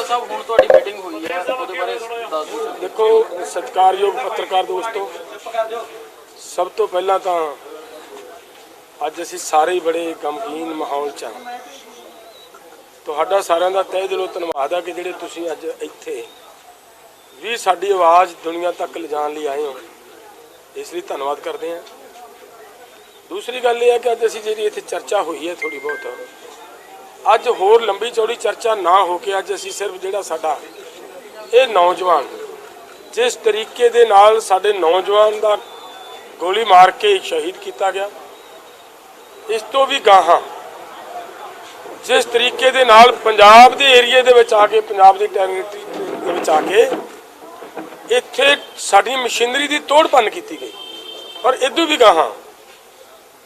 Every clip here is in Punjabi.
ਬਾਦਲ ਸਾਹਿਬ ਹੁਣ ਤੁਹਾਡੀ ਮੀਟਿੰਗ ਹੋਈ ਹੈ ਉਹਦੇ ਬਾਰੇ ਦੱਸ ਦਿਓ। ਦੇਖੋ ਸਤਿਕਾਰਯੋਗ ਪੱਤਰਕਾਰ ਦੋਸਤੋ ਸਭ ਤੋਂ ਪਹਿਲਾਂ ਤਾਂ ਅੱਜ ਅਸੀਂ ਸਾਰੇ ਹੀ ਬੜੇ ਗਮਗੀਨ ਮਾਹੌਲ 'ਚ ਹਾਂ। ਤੁਹਾਡਾ ਸਾਰਿਆਂ ਦਾ ਤਹਿ ਦਿਲੋਂ ਧੰਨਵਾਦ ਹੈ ਕਿ ਜਿਹੜੇ ਤੁਸੀਂ ਅੱਜ ਇੱਥੇ ਵੀ ਸਾਡੀ ਆਵਾਜ਼ ਦੁਨੀਆ ਤੱਕ ਲਿਜਾਣ ਲਈ ਆਏ ਹੋ। ਇਸ ਲਈ ਧੰਨਵਾਦ ਕਰਦੇ ਹਾਂ। ਦੂਸਰੀ ਗੱਲ ਇਹ ਹੈ ਕਿ ਅੱਜ ਅਸੀਂ ਜਿਹੜੀ ਇੱਥੇ ਚਰਚਾ ਹੋਈ ਹੈ ਥੋੜੀ ਬਹੁਤ ਅੱਜ ਹੋਰ ਲੰਬੀ ਚੌੜੀ ਚਰਚਾ ਨਾ ਹੋ ਕੇ ਅੱਜ ਅਸੀਂ ਸਿਰਫ ਜਿਹੜਾ ਸਾਡਾ ਇਹ ਨੌਜਵਾਨ ਜਿਸ ਤਰੀਕੇ ਦੇ ਨਾਲ ਸਾਡੇ ਨੌਜਵਾਨ ਦਾ ਗੋਲੀ ਮਾਰ ਕੇ ਸ਼ਹੀਦ ਕੀਤਾ ਗਿਆ, ਇਸ ਤੋਂ ਵੀ ਗਾਹਾਂ ਜਿਸ ਤਰੀਕੇ ਦੇ ਨਾਲ ਪੰਜਾਬ ਦੇ ਏਰੀਏ ਦੇ ਵਿੱਚ ਆ ਕੇ, ਪੰਜਾਬ ਦੀ ਟੈਰੀਟਰੀ ਦੇ ਵਿੱਚ ਆ ਕੇ ਇੱਥੇ ਸਾਡੀ ਮਸ਼ੀਨਰੀ ਦੀ ਤੋੜ ਭੰਨ ਕੀਤੀ ਗਈ। ਪਰ ਇਦੋਂ ਵੀ ਗਾਹਾਂ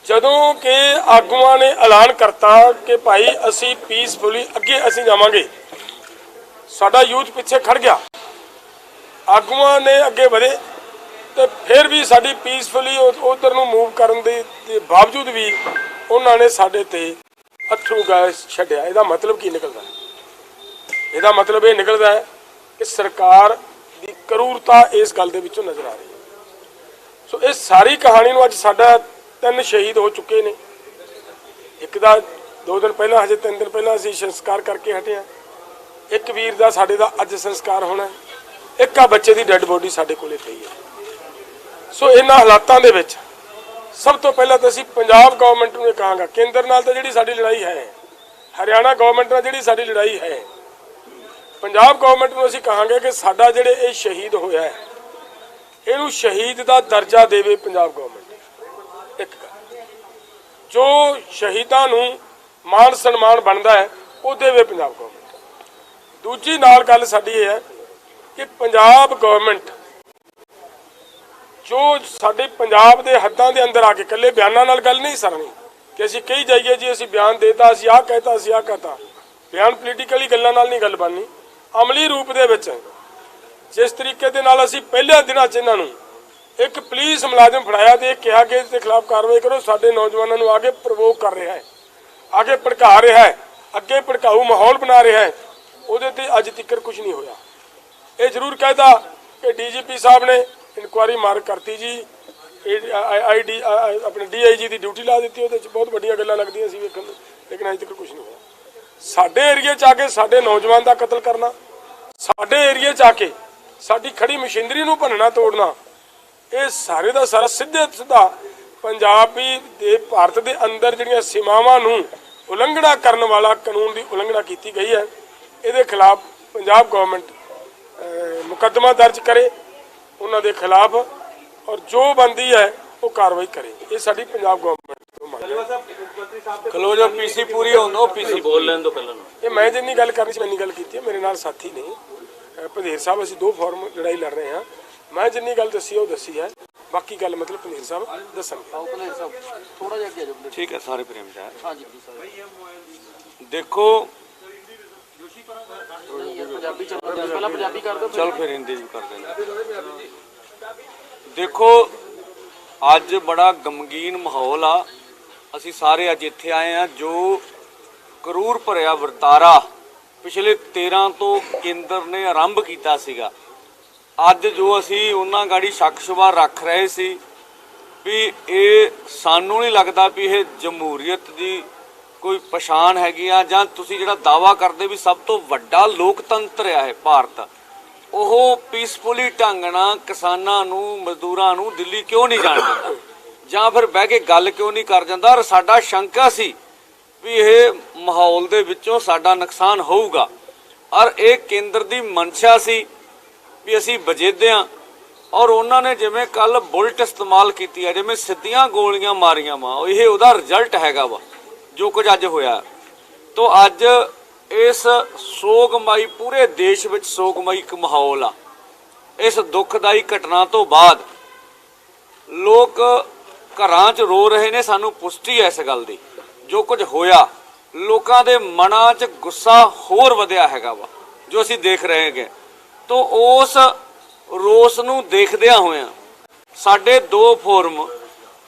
ਜਦੋਂ ਕਿ ਆਗੂਆਂ ਨੇ ਐਲਾਨ ਕਰਤਾ ਕਿ ਭਾਈ ਅਸੀਂ ਪੀਸਫੁਲੀ ਅੱਗੇ ਅਸੀਂ ਜਾਵਾਂਗੇ, ਸਾਡਾ ਯੂਥ ਪਿੱਛੇ ਖੜ ਗਿਆ। ਆਗੂਆਂ ਨੇ ਅੱਗੇ ਵਧੇ ਤੇ ਫਿਰ ਵੀ ਸਾਡੀ ਪੀਸਫੁਲੀ ਉਧਰ ਨੂੰ ਮੂਵ ਕਰਨ ਦੇ ਬਾਵਜੂਦ ਵੀ ਉਹਨਾਂ ਨੇ ਸਾਡੇ ਤੇ ਅਥਰੂ ਗੈਸ ਛੱਡਿਆ। ਇਹਦਾ ਮਤਲਬ ਕੀ ਨਿਕਲਦਾ ਹੈ? ਇਹਦਾ ਮਤਲਬ ਇਹ ਨਿਕਲਦਾ ਹੈ ਕਿ ਸਰਕਾਰ ਦੀ ਕਰੂਰਤਾ ਇਸ ਗੱਲ ਦੇ ਵਿੱਚੋਂ ਨਜ਼ਰ ਆ ਰਹੀ ਹੈ। ਸੋ ਇਹ ਸਾਰੀ ਕਹਾਣੀ ਨੂੰ ਅੱਜ ਸਾਡਾ ਤਿੰਨ ਸ਼ਹੀਦ ਹੋ ਚੁੱਕੇ ਨੇ। ਇੱਕ ਦਾ ਦੋ ਦਿਨ ਪਹਿਲਾਂ, ਹਜੇ ਤਿੰਨ ਦਿਨ ਪਹਿਲਾਂ ਅਸੀਂ ਸੰਸਕਾਰ ਕਰਕੇ ਹਟੇ ਹਾਂ। ਇੱਕ ਵੀਰ ਦਾ, ਸਾਡੇ ਦਾ ਅੱਜ ਸੰਸਕਾਰ ਹੋਣਾ ਇੱਕ ਆ ਬੱਚੇ ਦੀ ਡੈੱਡ ਬੋਡੀ ਸਾਡੇ ਕੋਲੇ ਪਈ ਹੈ। ਸੋ ਇਹਨਾਂ ਹਾਲਾਤਾਂ ਦੇ ਵਿੱਚ ਸਭ ਤੋਂ ਪਹਿਲਾਂ ਤਾਂ ਅਸੀਂ ਪੰਜਾਬ ਗਵਰਨਮੈਂਟ ਨੂੰ ਇਹ ਕਹਾਂਗਾ, ਕੇਂਦਰ ਨਾਲ ਤਾਂ ਜਿਹੜੀ ਸਾਡੀ ਲੜਾਈ ਹੈ, ਹਰਿਆਣਾ ਗਵਰਨਮੈਂਟ ਨਾਲ ਜਿਹੜੀ ਸਾਡੀ ਲੜਾਈ ਹੈ, ਪੰਜਾਬ ਗਵਰਨਮੈਂਟ ਨੂੰ ਅਸੀਂ ਕਹਾਂਗੇ ਕਿ ਸਾਡਾ ਜਿਹੜੇ ਇਹ ਸ਼ਹੀਦ ਹੋਇਆ ਹੈ, ਇਹਨੂੰ ਸ਼ਹੀਦ ਦਾ ਦਰਜਾ ਦੇਵੇ ਪੰਜਾਬ ਗਵਰਨਮੈਂਟ ਇੱਕ ਜੋ ਸ਼ਹੀਦਾਂ ਨੂੰ ਮਾਣ ਸਨਮਾਨ ਬਣਦਾ ਹੈ, ਉਹ ਦੇਵੇ ਪੰਜਾਬ ਗਵਰਨਮੈਂਟ ਦੂਜੀ ਨਾਲ ਗੱਲ ਸਾਡੀ ਇਹ ਹੈ ਕਿ ਪੰਜਾਬ ਗਵਰਨਮੈਂਟ ਜੋ ਸਾਡੇ ਪੰਜਾਬ ਦੇ ਹੱਦਾਂ ਦੇ ਅੰਦਰ ਆ ਕੇ ਇਕੱਲੇ ਬਿਆਨਾਂ ਨਾਲ ਗੱਲ ਨਹੀਂ ਸਰਨੀ, ਕਿ ਅਸੀਂ ਕਹੀ ਜਾਈਏ ਜੀ, ਅਸੀਂ ਬਿਆਨ ਦੇਤਾ, ਅਸੀਂ ਆਹ ਕਹਿਤਾ, ਅਸੀਂ ਆਹ ਕਹਤਾ ਬਿਆਨ ਪੋਲੀਟੀਕਲੀ ਗੱਲਾਂ ਨਾਲ ਨਹੀਂ ਗੱਲ ਬਣਨੀ। ਅਮਲੀ ਰੂਪ ਦੇ ਵਿੱਚ, ਜਿਸ ਤਰੀਕੇ ਦੇ ਨਾਲ ਅਸੀਂ ਪਹਿਲੇ ਦਿਨਾਂ 'ਚ ਇਹਨਾਂ ਨੂੰ ਇੱਕ ਪੁਲਿਸ ਮੁਲਾਜ਼ਮ ਫੜਾਇਆ ਤੇ ਇਹ ਕਿਹਾ ਕਿ ਇਸ ਦੇ ਖਿਲਾਫ ਕਾਰਵਾਈ ਕਰੋ, ਸਾਡੇ ਨੌਜਵਾਨਾਂ ਨੂੰ ਆਗੇ ਪ੍ਰਵੋਕ ਕਰ ਰਿਹਾ ਹੈ ਆਗੇ ਭੜਕਾ ਰਿਹਾ ਹੈ, ਅੱਗੇ ਭੜਕਾਊ ਮਾਹੌਲ ਬਣਾ ਰਿਹਾ ਹੈ, ਉਹਦੇ ਤੇ ਅੱਜ ਤੱਕ ਕੁਝ ਨਹੀਂ ਹੋਇਆ। ਇਹ ਜ਼ਰੂਰ ਕਹਿਦਾ ਕਿ ਡੀਜੀਪੀ ਸਾਹਿਬ ਨੇ ਇਨਕੁਆਰੀ ਮਾਰ ਕਰਤੀ ਜੀ ਆਈਡੀ ਆਪਣੇ ਡੀਆਈਜੀ ਦੀ ਡਿਊਟੀ ਲਾ ਦਿੱਤੀ, ਉਹਦੇ ਚ ਬਹੁਤ ਵੱਡੀਆਂ ਗੱਲਾਂ ਲੱਗਦੀਆਂ ਸੀ ਵੇਖਣ ਨੂੰ, ਲੇਕਿਨ ਅਜੇ ਤੱਕ ਕੁਝ ਨਹੀਂ ਹੋਇਆ। ਸਾਡੇ ਏਰੀਏ ਚ ਆ ਕੇ ਸਾਡੇ ਨੌਜਵਾਨ ਦਾ ਕਤਲ ਕਰਨਾ, ਸਾਡੇ ਏਰੀਏ ਚ ਆ ਕੇ ਸਾਡੀ ਖੜੀ ਮਸ਼ੀਨਰੀ ਨੂੰ ਭੰਨਣਾ, ਤੋੜਨਾ ਇਹ ਸਾਰੇ ਦਾ ਸਾਰਾ ਸਿੱਧੇ ਸਿੱਧਾ ਪੰਜਾਬੀ ਦੇ ਭਾਰਤ ਦੇ ਅੰਦਰ ਜਿਹੜੀਆਂ ਸੀਮਾਵਾਂ ਨੂੰ ਉਲੰਘਣਾ ਕਰਨ ਵਾਲਾ ਕਾਨੂੰਨ ਦੀ ਉਲੰਘਣਾ ਕੀਤੀ ਗਈ ਹੈ। ਇਹਦੇ ਖਿਲਾਫ ਪੰਜਾਬ ਗਵਰਨਮੈਂਟ ਮੁਕੱਦਮਾ ਦਰਜ ਕਰੇ ਉਹਨਾਂ ਦੇ ਖਿਲਾਫ ਔਰ ਜੋ ਬੰਦੀ ਹੈ ਉਹ ਕਾਰਵਾਈ ਕਰੇ। ਇਹ ਸਾਡੀ ਪੰਜਾਬ ਗਵਰਨਮੈਂਟ ਤੋਂ ਮੰਗ ਹੈ। ਖਲੋ ਜਾ ਪੀਸੀ ਪੂਰੀ ਹੋਣ ਪੀਸੀ ਬੋਲ ਲੈਣ ਤੋਂ ਪਹਿਲਾਂ ਇਹ ਮੈਂ ਜਿੰਨੀ ਗੱਲ ਕਰਨੀ ਸੀ ਮੈਂ ਇੰਨੀ ਗੱਲ ਕੀਤੀ ਹੈ। ਮੇਰੇ ਨਾਲ ਸਾਥੀ ਨੇ। ਭਦੇਰ ਸਾਹਿਬ ਅਸੀਂ ਦੋ ਫਾਰਮ ਲੜਾਈ ਲੜ ਰਹੇ ਹਾਂ। ਮੈਂ ਜਿੰਨੀ ਗੱਲ ਦੱਸੀ ਉਹ ਦੱਸੀ ਹੈ। ਬਾਕੀ ਗੱਲ ਮਤਲਬ ਭਦੇਰ ਸਾਹਿਬ ਦੱਸਣਗੇ। ਆਓ ਭਲੇ ਸਾਹਿਬ ਥੋੜਾ ਜਿਹਾ ਅੱਗੇ ਆ ਜਾਓ please। ਠੀਕ ਹੈ ਸਾਰੇ ਪ੍ਰੇਮ ਹਾਂਜੀ ਜੀ ਸਰ ਦੇਖੋ ਪੰਜਾਬੀ ਚੱਲ ਪਹਿਲਾਂ ਪੰਜਾਬੀ ਕਰ ਦਿਓ ਚਲ ਫਿਰ। ਹਿੰਦੀ ਵੀ ਕਰ ਦਿੰਦੇ ਦੇਖੋ ਅੱਜ ਬੜਾ ਗਮਗੀਨ ਮਾਹੌਲ ਆ। ਅਸੀਂ ਸਾਰੇ ਅੱਜ ਇੱਥੇ ਆਏ ਆ ਜੋ ਕਰੂਰ ਭਰਿਆ ਵਰਤਾਰਾ ਪਿਛਲੇ 13 ਤੋਂ ਕੇਂਦਰ ਨੇ ਆਰੰਭ ਕੀਤਾ ਸੀਗਾ। ਅੱਜ ਜੋ ਅਸੀਂ ਉਹਨਾਂ ਗਾੜੀ ਸ਼ੱਕ ਸ਼ੁਬਾ ਰੱਖ ਰਹੇ ਸੀ ਵੀ ਇਹ ਸਾਨੂੰ ਨਹੀਂ ਲੱਗਦਾ ਵੀ ਇਹ ਜਮਹੂਰੀਅਤ ਦੀ ਕੋਈ ਪਛਾਣ ਹੈਗੀ ਆ ਜਾਂ ਤੁਸੀਂ ਜਿਹੜਾ ਦਾਵਾ ਕਰਦੇ ਵੀ ਸਭ ਤੋਂ ਵੱਡਾ ਲੋਕਤੰਤਰ ਆ ਇਹ ਭਾਰਤ, ਉਹ ਪੀਸਫੁਲੀ ਢੰਗ ਨਾਲ ਕਿਸਾਨਾਂ ਨੂੰ, ਮਜ਼ਦੂਰਾਂ ਨੂੰ ਦਿੱਲੀ ਕਿਉਂ ਨਹੀਂ ਜਾਣ ਦਿੰਦਾ? ਜਾਂ ਫਿਰ ਬਹਿ ਕੇ ਗੱਲ ਕਿਉਂ ਨਹੀਂ ਕਰ ਜਾਂਦਾ? ਔਰ ਸਾਡਾ ਸ਼ੰਕਾ ਸੀ ਵੀ ਇਹ ਮਾਹੌਲ ਦੇ ਵਿੱਚੋਂ ਸਾਡਾ ਨੁਕਸਾਨ ਹੋਊਗਾ। ਔਰ ਇਹ ਕੇਂਦਰ ਦੀ ਮਨਸ਼ਾ ਸੀ ਵੀ ਅਸੀਂ ਵਜੇਦੇ ਹਾਂ ਔਰ ਉਹਨਾਂ ਨੇ ਜਿਵੇਂ ਕੱਲ ਬੁਲਟ ਇਸਤੇਮਾਲ ਕੀਤੀ ਹੈ ਜਿਵੇਂ ਸਿੱਧੀਆਂ ਗੋਲੀਆਂ ਮਾਰੀਆਂ ਵਾ ਇਹ ਉਹਦਾ ਰਿਜ਼ਲਟ ਹੈਗਾ ਵਾ, ਜੋ ਕੁਝ ਅੱਜ ਹੋਇਆ। ਤੋਂ ਅੱਜ ਇਸ ਸੋਗਮਈ, ਪੂਰੇ ਦੇਸ਼ ਵਿੱਚ ਸੋਗਮਈ ਇੱਕ ਮਾਹੌਲ ਆ। ਇਸ ਦੁਖਦਾਈ ਘਟਨਾ ਤੋਂ ਬਾਅਦ ਲੋਕ ਘਰਾਂ 'ਚ ਰੋ ਰਹੇ ਨੇ, ਸਾਨੂੰ ਪੁਸ਼ਟੀ ਹੈ ਇਸ ਗੱਲ ਦੀ। ਜੋ ਕੁਝ ਹੋਇਆ, ਲੋਕਾਂ ਦੇ ਮਨਾਂ 'ਚ ਗੁੱਸਾ ਹੋਰ ਵਧਿਆ ਹੈਗਾ ਵਾ, ਜੋ ਅਸੀਂ ਦੇਖ ਰਹੇ ਹੈਗੇ। ਤੋਂ ਉਸ ਰੋਸ ਨੂੰ ਦੇਖਦਿਆਂ ਹੋਇਆਂ ਸਾਡੇ ਦੋ ਫੋਰਮ,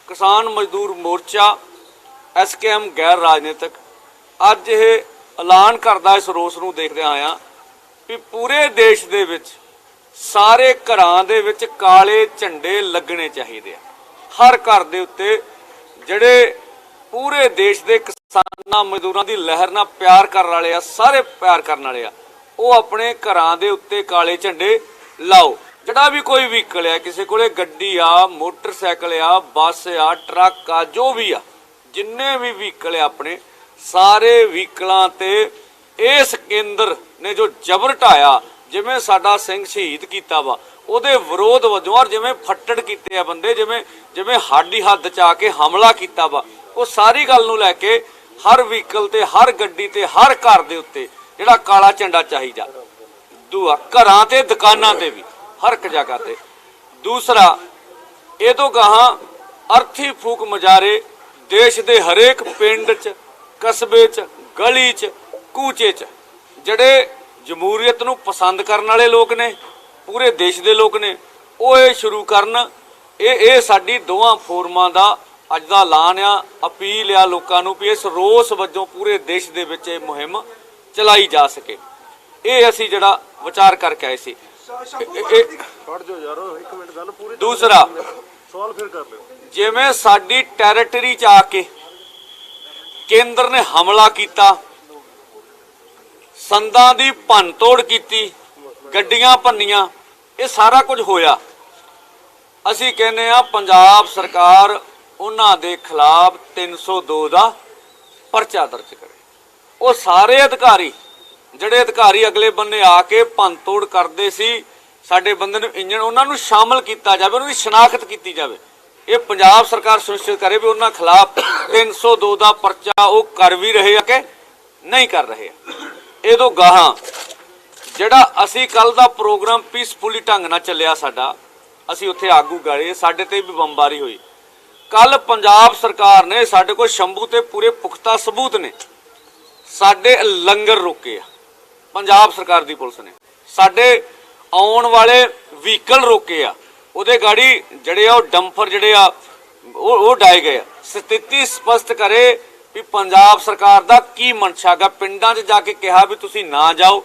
ਕਿਸਾਨ ਮਜ਼ਦੂਰ ਮੋਰਚਾ ਐਸਕੇਐਮ ਗੈਰ ਰਾਜਨੀਤਿਕ, ਅੱਜ ਇਹ ਐਲਾਨ ਕਰਦਾ ਇਸ ਰੋਸ ਨੂੰ ਦੇਖਦਿਆਂ ਆਇਆ ਵੀ ਪੂਰੇ ਦੇਸ਼ ਦੇ ਵਿੱਚ ਸਾਰੇ ਘਰਾਂ ਦੇ ਵਿੱਚ ਕਾਲੇ ਝੰਡੇ ਲੱਗਣੇ ਚਾਹੀਦੇ ਆ। ਹਰ ਘਰ ਦੇ ਉੱਤੇ ਜਿਹੜੇ ਪੂਰੇ ਦੇਸ਼ ਦੇ ਕਿਸਾਨਾਂ ਮਜ਼ਦੂਰਾਂ ਦੀ ਲਹਿਰ ਨਾਲ ਪਿਆਰ ਕਰਨ ਵਾਲੇ ਆ, ਸਾਰੇ ਪਿਆਰ ਕਰਨ ਵਾਲੇ ਆ ਉਹ ਆਪਣੇ ਘਰਾਂ ਦੇ ਉੱਤੇ ਕਾਲੇ ਝੰਡੇ ਲਾਓ। ਜਿਹੜਾ ਵੀ ਕੋਈ ਵਹੀਕਲ ਆ, ਕਿਸੇ ਕੋਲੇ ਗੱਡੀ ਆ, ਮੋਟਰਸਾਈਕਲ ਆ, ਬੱਸ ਆ, ਟਰੱਕ ਆ, ਜੋ ਵੀ ਆ, ਜਿੰਨੇ ਵੀ ਵਹੀਕਲ ਆ ਆਪਣੇ, ਸਾਰੇ ਵਹੀਕਲਾਂ ਤੇ ਇਸ ਕੇਂਦਰ ਨੇ ਜੋ ਜਬਰ ਢਾਇਆ, ਜਿਵੇਂ ਸਾਡਾ ਸਿੰਘ ਸ਼ਹੀਦ ਕੀਤਾ ਵਾ, ਉਹਦੇ ਵਿਰੋਧ ਵਜੋਂ ਔਰ ਜਿਵੇਂ ਫੱਟੜ ਕੀਤੇ ਆ ਬੰਦੇ, ਜਿਵੇਂ ਜਿਵੇਂ ਹਾਡੀ ਹੱਦ ਚ ਆ ਕੇ ਹਮਲਾ ਕੀਤਾ ਵਾ, ਉਹ ਸਾਰੀ ਗੱਲ ਨੂੰ ਲੈ ਕੇ ਹਰ ਵਹੀਕਲ ਤੇ, ਹਰ ਗੱਡੀ ਤੇ, ਹਰ ਘਰ ਦੇ ਉੱਤੇ ਜਿਹੜਾ ਕਾਲਾ ਝੰਡਾ ਚਾਹੀਦਾ। ਦੂਆ, ਘਰਾਂ ਤੇ, ਦੁਕਾਨਾਂ ਤੇ ਵੀ, ਹਰ ਇੱਕ ਜਗ੍ਹਾ ਤੇ। ਦੂਸਰਾ ਇਹ ਤੋਂ ਗਾਹਾਂ ਅਰਥੀ ਫੂਕ ਮਜਾਰੇ, ਦੇਸ਼ ਦੇ ਹਰੇਕ ਪਿੰਡ 'ਚ, ਕਸਬੇ 'ਚ, ਗਲੀ 'ਚ, ਕੂਚੇ 'ਚ, ਜਿਹੜੇ ਜਮਹੂਰੀਅਤ ਨੂੰ ਪਸੰਦ ਕਰਨ ਵਾਲੇ ਲੋਕ ਨੇ, ਪੂਰੇ ਦੇਸ਼ ਦੇ ਲੋਕ ਨੇ, ਉਹ ਇਹ ਸ਼ੁਰੂ ਕਰਨ। ਇਹ ਇਹ ਸਾਡੀ ਦੋਵਾਂ ਫੋਰਮਾਂ ਦਾ ਅੱਜ ਦਾ ਐਲਾਨ ਆ, ਅਪੀਲ ਆ ਲੋਕਾਂ ਨੂੰ ਵੀ ਇਸ ਰੋਸ ਵਜੋਂ ਪੂਰੇ ਦੇਸ਼ ਦੇ ਵਿੱਚ ਇਹ ਮੁਹਿੰਮ ਚਲਾਈ ਜਾ ਸਕੇ। ਇਹ ਅਸੀਂ ਜਿਹੜਾ ਵਿਚਾਰ ਕਰਕੇ ਆਏ ਸੀ। ਇਹ- ਇਹ- ਫੜ ਜੋ ਯਾਰੋ ਇੱਕ ਮਿੰਟ ਗੱਲ ਪੂਰੀ ਦੂਸਰਾ। ਸਵਾਲ ਫਿਰ ਕਰ ਲਿਓ। ਜਿਵੇਂ ਸਾਡੀ ਟੈਰੀਟਰੀ ਚ ਆ ਕੇ ਕੇਂਦਰ ਨੇ ਹਮਲਾ ਕੀਤਾ ਸੰਦਾਂ ਦੀ ਭੰਨਤੋੜ ਕੀਤੀ ਗੱਡੀਆਂ ਭੰਨੀਆਂ ਇਹ ਸਾਰਾ ਕੁਝ ਹੋਇਆ। ਅਸੀਂ ਕਹਿੰਦੇ ਆ ਪੰਜਾਬ ਸਰਕਾਰ ਉਹਨਾਂ ਦੇ ਖਿਲਾਫ 302 ਦਾ ਪਰਚਾ ਦਰਜ ਕਰੇ। ਉਹ ਸਾਰੇ ਅਧਿਕਾਰੀ, ਜਿਹੜੇ ਅਧਿਕਾਰੀ ਅਗਲੇ ਬੰਨੇ ਆ ਕੇ ਭੰਨਤੋੜ ਕਰਦੇ ਸੀ, ਸਾਡੇ ਬੰਦੇ ਨੂੰ ਇੰਜਣ, ਉਹਨਾਂ ਨੂੰ ਸ਼ਾਮਲ ਕੀਤਾ ਜਾਵੇ, ਉਹਨਾਂ ਦੀ ਸ਼ਨਾਖਤ ਕੀਤੀ ਜਾਵੇ। ਇਹ ਪੰਜਾਬ ਸਰਕਾਰ ਸੁਨਿਸ਼ਚਿਤ ਕਰੇ ਵੀ ਉਹਨਾਂ ਖਿਲਾਫ 302 ਦਾ ਪਰਚਾ ਉਹ ਕਰ ਵੀ ਰਹੇ ਆ ਕਿ ਨਹੀਂ ਕਰ ਰਹੇ ਆ। ਇਹ ਤੋਂ ਗਾਹਾਂ, ਜਿਹੜਾ ਅਸੀਂ ਕੱਲ ਦਾ ਪ੍ਰੋਗਰਾਮ ਪੀਸਫੁਲੀ ਢੰਗ ਨਾਲ ਚੱਲਿਆ ਸਾਡਾ, ਅਸੀਂ ਉੱਥੇ ਆਗੂ ਗਾਏ, ਸਾਡੇ ਤੇ ਵੀ ਬੰਬਾਰੀ ਹੋਈ। ਕੱਲ ਪੰਜਾਬ ਸਰਕਾਰ ਨੇ ਸਾਡੇ ਕੋਲ ਸ਼ੰਭੂ ਤੇ ਪੂਰੇ ਪੁਖਤਾ ਸਬੂਤ ਨੇ। ਸਾਡੇ ਲੰਗਰ ਰੋਕੇ ਆ। ਪੰਜਾਬ ਸਰਕਾਰ ਦੀ ਪੁਲਿਸ ਨੇ। ਸਾਡੇ ਆਉਣ ਵਾਲੇ ਵਹੀਕਲ ਰੋਕੇ ਆ। ਉਹਦੇ ਗਾੜੀ ਜਿਹੜੇ ਆ ਉਹ ਡੰਫਰ ਜਿਹੜੇ ਆ, ਉਹ ਉਹ ਡਾਏ ਗਏ ਆ। ਸਥਿਤੀ ਸਪਸ਼ਟ ਕਰੇ ਵੀ ਪੰਜਾਬ ਸਰਕਾਰ ਦਾ ਕੀ ਮਨਸ਼ਾ ਪਿੰਡਾਂ 'ਚ ਜਾ ਕੇ ਕਿਹਾ ਵੀ ਤੁਸੀਂ ਨਾ ਜਾਓ।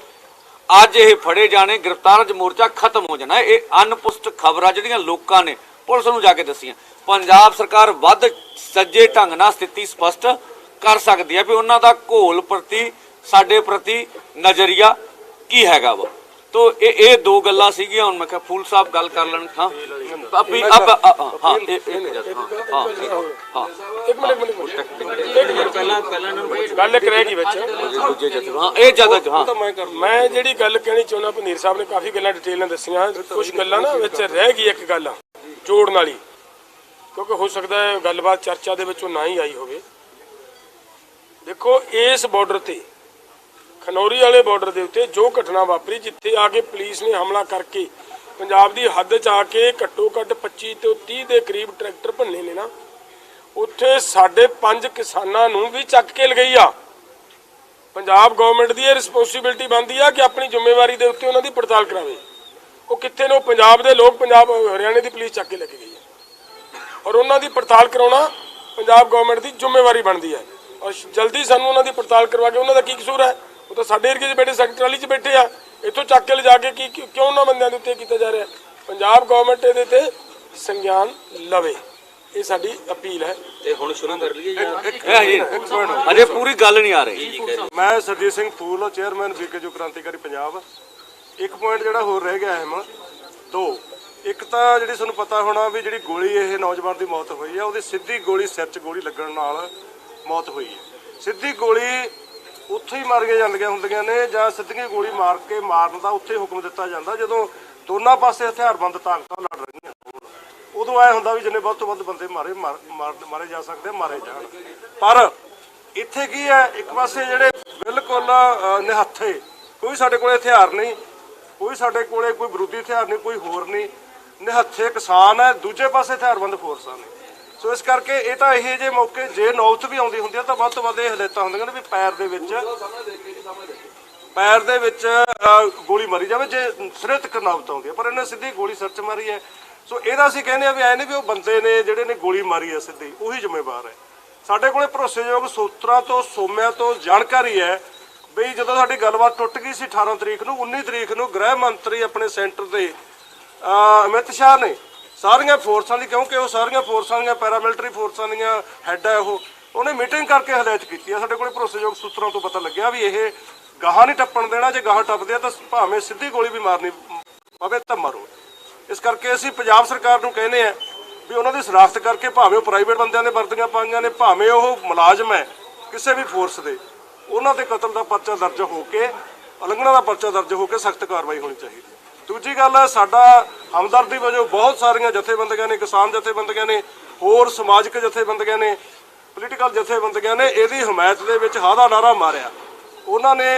ਅੱਜ ਇਹ ਫੜੇ ਜਾਣੇ, ਗ੍ਰਿਫ਼ਤਾਰ 'ਚ ਮੋਰਚਾ ਖਤਮ ਹੋ ਜਾਣਾ। ਇਹ ਅਨਪੁਸ਼ਟ ਖਬਰਾਂ ਜਿਹੜੀਆਂ ਲੋਕਾਂ ਨੇ ਪੁਲਿਸ ਨੂੰ ਜਾ ਕੇ ਦੱਸੀਆਂ। ਪੰਜਾਬ ਸਰਕਾਰ ਵੱਧ ਸੱਜੇ ਢੰਗ ਨਾਲ ਸਥਿਤੀ ਸਪਸ਼ਟ ਕਰ ਸਕਦੀ ਹੈ ਵੀ ਉਹਨਾਂ ਦਾ ਘੋਲ ਪ੍ਰਤੀ ਸਾਡੇ ਪ੍ਰਤੀ ਨਜ਼ਰੀਆ ਕੀ ਹੈਗਾ ਵਾ। ਤੋ ਇਹ ਇਹ ਦੋ ਗੱਲਾਂ ਸੀਗੀਆਂ ਹੁਣ ਮੈਂ ਕਿਹਾ ਫੂਲ ਸਾਹਿਬ ਗੱਲ ਕਰ ਲੈਣ ਹਾਂ। ਆਪੀ ਅਬ ਹਾਂ ਇਹ ਇਹ ਹਾਂ ਹਾਂ ਇੱਕ ਮਿੰਟ ਇੱਕ ਮਿੰਟ ਇੱਕ ਮਿੰਟ। ਪਹਿਲਾਂ ਪਹਿਲਾਂ ਇਹਨਾਂ ਨੂੰ ਗੱਲ ਇੱਕ ਰਹਿ ਗਈ ਵਿੱਚ। ਦੂਜੇ ਜਥੇ ਹਾਂ ਇਹ ਜਗ੍ਹਾ 'ਚ ਹਾਂ। ਮੈਂ ਜਿਹੜੀ ਗੱਲ ਕਹਿਣੀ ਚਾਹੁੰਦਾ ਭਨੀਰ ਸਾਹਿਬ ਨੇ ਕਾਫੀ ਗੱਲਾਂ ਡਿਟੇਲ ਨਾਲ ਦੱਸੀਆਂ। ਕੁਝ ਗੱਲਾਂ ਨਾ ਵਿੱਚ ਰਹਿ ਗਈ ਇੱਕ ਗੱਲ ਜੋੜਨ ਵਾਲੀ। ਕਿਉਂਕਿ ਹੋ ਸਕਦਾ ਹੈ ਗੱਲਬਾਤ ਚਰਚਾ ਦੇ ਵਿੱਚੋਂ ਨਾ ਹੀ ਆਈ ਹੋਵੇ। ਦੇਖੋ, ਇਸ ਬਾਰਡਰ ਤੇ, ਖਨੌਰੀ ਵਾਲੇ ਬਾਰਡਰ ਦੇ ਉੱਤੇ ਜੋ ਘਟਨਾ ਵਾਪਰੀ, ਜਿੱਥੇ ਆ ਕੇ ਪੁਲਿਸ ਨੇ ਹਮਲਾ ਕਰਕੇ ਪੰਜਾਬ ਦੀ ਹੱਦ 'ਚ ਆ ਕੇ ਘੱਟੋ ਘੱਟ 25 ਤੋਂ 30 ਦੇ ਕਰੀਬ ਟਰੈਕਟਰ ਭੰਨੇ ਨੇ ਨਾ, ਉੱਥੇ ਸਾਡੇ ਪੰਜ ਕਿਸਾਨਾਂ ਨੂੰ ਵੀ ਚੱਕ ਕੇ ਲਗਈ ਆ। ਪੰਜਾਬ ਗਵਰਨਮੈਂਟ ਦੀ ਇਹ ਰਿਸਪੌਂਸਿਬਿਲਟੀ ਬਣਦੀ ਆ ਕਿ ਆਪਣੀ ਜ਼ਿੰਮੇਵਾਰੀ ਦੇ ਉੱਤੇ ਉਹਨਾਂ ਦੀ ਪੜਤਾਲ ਕਰਾਵੇ। ਉਹ ਕਿੱਥੇ ਨੇ? ਉਹ ਪੰਜਾਬ ਦੇ ਲੋਕ, ਪੰਜਾਬ, ਹਰਿਆਣੇ ਦੀ ਪੁਲਿਸ ਚੱਕ ਕੇ ਲੈ ਕੇ ਗਈ ਹੈ ਔਰ ਉਹਨਾਂ ਦੀ ਪੜਤਾਲ ਕਰਾਉਣਾ ਪੰਜਾਬ ਗਵਰਨਮੈਂਟ ਦੀ ਜ਼ਿੰਮੇਵਾਰੀ ਬਣਦੀ ਹੈ ਔਰ ਜਲਦੀ ਸਾਨੂੰ ਉਹਨਾਂ ਦੀ ਪੜਤਾਲ ਕਰਵਾ ਕੇ ਉਹਨਾਂ ਦਾ ਕੀ ਕਸੂਰ ਹੈ? ਉਹ ਤਾਂ ਸਾਡੇ ਏਰੀਏ 'ਚ ਬੈਠੇ ਸੈਕਟਰਾਲੀ 'ਚ ਬੈਠੇ ਆ ਇੱਥੋਂ ਚੱਕ ਕੇ ਲਿਜਾ ਕੇ ਕੀ ਕਿਉਂ ਉਹਨਾਂ ਬੰਦਿਆਂ ਦੇ ਉੱਤੇ ਕੀਤਾ ਜਾ ਰਿਹਾ ਪੰਜਾਬ ਗਵਰਨਮੈਂਟ ਇਹਦੇ ਤੇ ਸੰਗਿਆਨ ਲਵੇ। ਇਹ ਸਾਡੀ ਅਪੀਲ ਹੈ। ਤੇ ਹੁਣ ਸ਼ੁਰੂ ਕਰ ਲਈਏ ਜਾਂ ਇਹ ਹਜੇ ਹਜੇ ਪੂਰੀ ਗੱਲ ਨਹੀਂ ਆ ਰਹੀ। ਮੈਂ ਸਰਜੀਤ ਸਿੰਘ ਫੂਲ ਚੇਅਰਮੈਨ ਵੀਕੇ ਜੋ ਕ੍ਰਾਂਤੀਕਾਰੀ ਪੰਜਾਬ। ਇੱਕ ਪੁਆਇੰਟ ਜਿਹੜਾ ਹੋਰ ਰਹਿ ਗਿਆ ਹੈ ਮ ਦੋ ਇੱਕ ਤਾਂ ਜਿਹੜੀ ਤੁਹਾਨੂੰ ਪਤਾ ਹੋਣਾ ਵੀ ਜਿਹੜੀ ਗੋਲੀ ਇਹ ਨੌਜਵਾਨ ਦੀ ਮੌਤ ਹੋਈ ਹੈ ਉਹਦੀ ਸਿੱਧੀ ਗੋਲੀ ਸਿਰ 'ਚ ਗੋਲੀ ਲੱਗਣ ਨਾਲ ਮੌਤ ਹੋਈ ਹੈ। ਸਿੱਧੀ ਗੋਲੀ ਉੱਥੇ ਹੀ ਮਾਰੀਆਂ ਜਾਂਦੀਆਂ ਹੁੰਦੀਆਂ ਨੇ ਜਾਂ ਸਿੱਧੀ ਗੋਲੀ ਮਾਰ ਕੇ ਮਾਰਨ ਦਾ ਉੱਥੇ ਹੀ ਹੁਕਮ ਦਿੱਤਾ ਜਾਂਦਾ। ਜਦੋਂ ਦੋਨਾਂ ਪਾਸੇ ਹਥਿਆਰਬੰਦ ਤਾਕਤਾਂ ਲੜ ਰਹੀਆਂ ਉਦੋਂ ਐ ਹੁੰਦਾ ਵੀ ਜਿੰਨੇ ਵੱਧ ਤੋਂ ਵੱਧ ਬੰਦੇ ਮਾਰੇ, ਮਾਰ- ਮਾਰ- ਮਾਰੇ ਜਾ ਸਕਦੇ ਮਾਰੇ ਜਾਣ। ਪਰ ਇੱਥੇ ਕੀ ਹੈ, ਇੱਕ ਪਾਸੇ ਜਿਹੜੇ ਬਿਲਕੁਲ ਨਿਹੱਥੇ, ਕੋਈ ਸਾਡੇ ਕੋਲੇ ਹਥਿਆਰ ਨਹੀਂ, ਕੋਈ ਸਾਡੇ ਕੋਲੇ ਕੋਈ ਵਿਰੋਧੀ ਹਥਿਆਰ ਨਹੀਂ, ਕੋਈ ਹੋਰ ਨਹੀਂ, ਨਿਹੱਥੇ ਕਿਸਾਨ ਹੈ, ਦੂਜੇ ਪਾਸੇ ਹਥਿਆਰਬੰਦ ਫੋਰਸਾਂ ਨੇ। ਸੋ ਇਸ ਕਰਕੇ ਇਹ ਤਾਂ ਇਹੋ ਜਿਹੇ ਮੌਕੇ ਜੇ ਨੌਬਤ ਵੀ ਆਉਂਦੀ ਹੁੰਦੀ ਆ ਤਾਂ ਵੱਧ ਤੋਂ ਵੱਧ ਇਹ ਹਦਾਇਤਾਂ ਹੁੰਦੀਆਂ ਨੇ ਵੀ ਪੈਰ ਦੇ ਵਿੱਚ ਪੈਰ ਦੇ ਵਿੱਚ ਗੋਲੀ ਮਾਰੀ ਜਾਵੇ ਜੇ ਸਿਰੇ ਤੱਕ ਨੌਬਤ ਆਉਂਦੀ ਹੈ ਪਰ ਇਹਨੇ ਸਿੱਧੀ ਗੋਲੀ ਸਰਚ ਮਾਰੀ ਹੈ। ਸੋ ਇਹਦਾ ਅਸੀਂ ਕਹਿੰਦੇ ਆ ਵੀ ਐ ਨਹੀਂ ਵੀ ਉਹ ਬੰਦੇ ਨੇ ਜਿਹੜੇ ਨੇ ਗੋਲੀ ਮਾਰੀ ਹੈ ਸਿੱਧੀ, ਉਹੀ ਜ਼ਿੰਮੇਵਾਰ ਹੈ। ਸਾਡੇ ਕੋਲੇ ਭਰੋਸੇਯੋਗ ਸੂਤਰਾਂ ਤੋਂ, ਸੋਮਿਆਂ ਤੋਂ ਜਾਣਕਾਰੀ ਹੈ ਬਈ ਜਦੋਂ ਸਾਡੀ ਗੱਲਬਾਤ ਟੁੱਟ ਗਈ ਸੀ 18 ਤਰੀਕ ਨੂੰ 19 ਤਰੀਕ ਨੂੰ ਗ੍ਰਹਿ ਮੰਤਰੀ ਆਪਣੇ ਸੈਂਟਰ ਦੇ ਅਮਿਤ ਸ਼ਾਹ ਨੇ ਸਾਰੀਆਂ ਫੋਰਸਾਂ ਦੀ, ਕਿਉਂਕਿ ਉਹ ਸਾਰੀਆਂ ਫੋਰਸਾਂ ਦੀਆਂ, ਪੈਰਾਮਿਲਟਰੀ ਫੋਰਸਾਂ ਦੀਆਂ ਹੈੱਡ ਹੈ ਉਹ, ਉਹਨੇ ਮੀਟਿੰਗ ਕਰਕੇ ਹਦਾਇਤ ਕੀਤੀ ਹੈ ਸਾਡੇ ਕੋਲੇ ਭਰੋਸੇਯੋਗ ਸੂਤਰਾਂ ਤੋਂ ਪਤਾ ਲੱਗਿਆ ਵੀ ਇਹ ਗਾਹਾਂ ਨਹੀਂ ਟੱਪਣ ਦੇਣਾ, ਜੇ ਗਾਹਾਂ ਟੱਪਦੇ ਆ ਤਾਂ ਭਾਵੇਂ ਸਿੱਧੀ ਗੋਲੀ ਵੀ ਮਾਰਨੀ ਪਵੇ ਤਾਂ ਮਾਰੋ। ਇਸ ਕਰਕੇ ਅਸੀਂ ਪੰਜਾਬ ਸਰਕਾਰ ਨੂੰ ਕਹਿੰਦੇ ਆ ਵੀ ਉਹਨਾਂ ਦੀ ਸਨਾਖਤ ਕਰਕੇ ਭਾਵੇਂ ਉਹ ਪ੍ਰਾਈਵੇਟ ਬੰਦਿਆਂ ਦੇ ਵਰਦੀਆਂ ਪਾਈਆਂ ਨੇ, ਭਾਵੇਂ ਉਹ ਮੁਲਾਜ਼ਮ ਹੈ, ਕਿਸੇ ਵੀ ਫੋਰਸ ਦੇ, ਉਹਨਾਂ ਤੇ ਕਤਲ ਦਾ ਪਰਚਾ ਦਰਜ ਹੋ ਕੇ, ਉਲੰਘਣਾ ਦਾ ਪਰਚਾ ਦਰਜ ਹੋ ਕੇ ਸਖਤ ਕਾਰਵਾਈ ਹੋਣੀ ਚਾਹੀਦੀ। ਦੂਜੀ ਗੱਲ ਹੈ, ਸਾਡਾ ਹਮਦਰਦੀ ਵਜੋਂ ਬਹੁਤ ਸਾਰੀਆਂ ਜਥੇਬੰਦੀਆਂ ਨੇ, ਕਿਸਾਨ ਜਥੇਬੰਦੀਆਂ ਨੇ, ਹੋਰ ਸਮਾਜਿਕ ਜਥੇਬੰਦੀਆਂ ਨੇ ਪੋਲੀਟੀਕਲ ਜਥੇਬੰਦੀਆਂ ਨੇ, ਇਹਦੀ ਹਮਾਇਤ ਦੇ ਵਿੱਚ ਹਾਦਾ ਨਾਰਾ ਮਾਰਿਆ। ਉਹਨਾਂ ਨੇ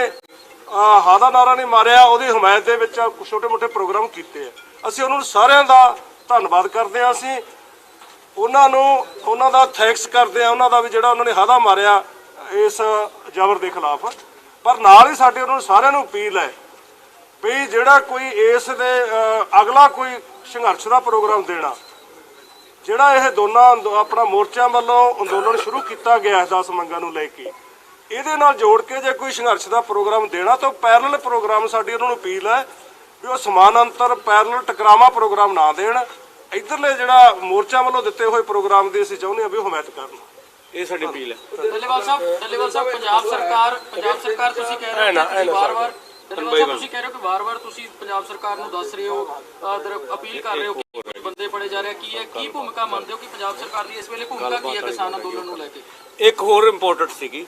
ਹਾਦਾ ਨਾਰਾ ਨਹੀਂ ਮਾਰਿਆ, ਉਹਦੀ ਹਮਾਇਤ ਦੇ ਵਿੱਚ ਛੋਟੇ ਮੋਟੇ ਪ੍ਰੋਗਰਾਮ ਕੀਤੇ ਆ। ਅਸੀਂ ਉਹਨਾਂ ਨੂੰ ਸਾਰਿਆਂ ਦਾ ਧੰਨਵਾਦ ਕਰਦੇ ਹਾਂ, ਅਸੀਂ ਉਹਨਾਂ ਨੂੰ, ਉਹਨਾਂ ਦਾ ਥੈਂਕਸ ਕਰਦੇ ਆ ਉਹਨਾਂ ਦਾ ਵੀ ਜਿਹੜਾ ਉਹਨਾਂ ਨੇ ਹਾਦਾ ਮਾਰਿਆ ਇਸ ਜ਼ਬਰ ਦੇ ਖਿਲਾਫ। ਪਰ ਨਾਲ ਹੀ ਸਾਡੇ ਉਹਨਾਂ ਨੂੰ ਸਾਰਿਆਂ ਨੂੰ ਅਪੀਲ ਹੈ ਵੀ ਜਿਹੜਾ ਕੋਈ ਇਸ ਦੇ ਅਗਲਾ ਕੋਈ ਸੰਘਰਸ਼ ਦਾ ਪ੍ਰੋਗਰਾਮ ਦੇਣਾ। ਜਿਹੜਾ ਇਹ ਦੋਨਾਂ ਆਪਣਾ ਮੋਰਚਿਆਂ ਵੱਲੋਂ ਅੰਦੋਲਨ ਸ਼ੁਰੂ ਕੀਤਾ ਗਿਆ ਹੈ 10 ਮੰਗਾਂ ਨੂੰ ਲੈ ਕੇ ਇਹਦੇ ਨਾਲ ਜੋੜ ਕੇ ਜੇ ਕੋਈ ਸੰਘਰਸ਼ ਦਾ ਪ੍ਰੋਗਰਾਮ ਦੇਣਾ ਤਾਂ ਪੈਰਲਲ ਪ੍ਰੋਗਰਾਮ ਸਾਡੀ ਉਹਨਾਂ ਨੂੰ ਅਪੀਲ ਹੈ ਵੀ ਉਹ ਸਮਾਨਾਂਤਰ ਪੈਰਲਲ ਟਕਰਾਵਾ ਪ੍ਰੋਗਰਾਮ ਨਾ ਦੇਣ। ਇਧਰਲੇ ਜਿਹੜਾ ਮੋਰਚਾ ਵੱਲੋਂ ਦਿੱਤੇ ਹੋਏ ਪ੍ਰੋਗਰਾਮ ਦੀ ਅਸੀਂ ਚਾਹੁੰਦੇ ਹਾਂ ਵੀ ਉਹ ਹਮਾਇਤ ਕਰਨ। ਇਹ ਸਾਡੀ ਅਪੀਲ ਹੈ। ਡੱਲੇਵਾਲ ਸਾਹਿਬ ਡੱਲੇਵਾਲ ਸਾਹਿਬ ਪੰਜਾਬ ਸਰਕਾਰ ਪੰਜਾਬ ਸਰਕਾਰ ਤੁਸੀਂ ਕਹਿ ਰਹੇ ਹੋ ਕਿ ਵਾਰ-ਵਾਰ ਤੁਸੀਂ ਕਹਿ ਰਹੇ ਹੋ ਕਿ ਵਾਰ-ਵਾਰ ਤੁਸੀਂ ਪੰਜਾਬ ਸਰਕਾਰ ਨੂੰ ਦੱਸ ਰਹੇ ਹੋ ਅਪੀਲ ਕਰ ਰਹੇ ਹੋ ਕਿ ਬੰਦੇ ਫੜੇ ਜਾ ਰਹੇ। ਕੀ ਹੈ ਕੀ ਭੂਮਿਕਾ ਮੰਨਦੇ ਹੋ ਕਿ ਪੰਜਾਬ ਸਰਕਾਰ ਦੀ ਇਸ ਵੇਲੇ ਭੂਮਿਕਾ ਕੀ ਹੈ ਕਿਸਾਨ ਅੰਦੋਲਨ ਨੂੰ ਲੈ ਕੇ? ਇੱਕ ਹੋਰ ਇੰਪੋਰਟੈਂਟ ਸੀਗੀ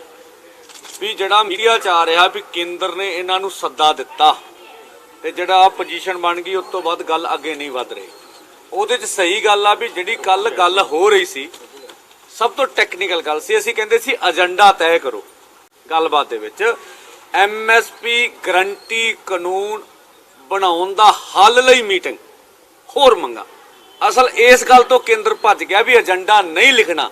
ਵੀ ਜਿਹੜਾ ਮੀਡੀਆ ਚ ਆ ਰਿਹਾ ਵੀ ਕੇਂਦਰ ਨੇ ਇਹਨਾਂ ਨੂੰ ਸੱਦਾ ਦਿੱਤਾ ਤੇ ਜਿਹੜਾ ਪੋਜੀਸ਼ਨ ਬਣ ਗਈ ਉਸ ਤੋਂ ਬਾਅਦ ਗੱਲ ਅੱਗੇ ਨਹੀਂ ਵਧ ਰਹੀ। ਉਹਦੇ ਚ ਸਹੀ ਗੱਲ ਆ ਵੀ ਜਿਹੜੀ ਕੱਲ ਗੱਲ ਹੋ ਰਹੀ ਸੀ ਸਭ ਤੋਂ ਟੈਕਨੀਕਲ ਗੱਲ ਸੀ। ਅਸੀਂ ਕਹਿੰਦੇ ਸੀ ਏਜੰਡਾ ਤੈਅ ਕਰੋ। ਗੱਲਬਾਤ ਦੇ ਵਿੱਚ ਐਮਐਸਪੀ ਗਰੰਟੀ ਕਾਨੂੰਨ ਬਣਾਉਣ ਦਾ ਹੱਲ ਲਈ ਮੀਟਿੰਗ। ਹੋਰ ਮੰਗਾ। ਅਸਲ ਇਸ ਗੱਲ ਤੋਂ ਕੇਂਦਰ ਭੱਜ ਗਿਆ ਵੀ ਏਜੰਡਾ ਨਹੀਂ ਲਿਖਣਾ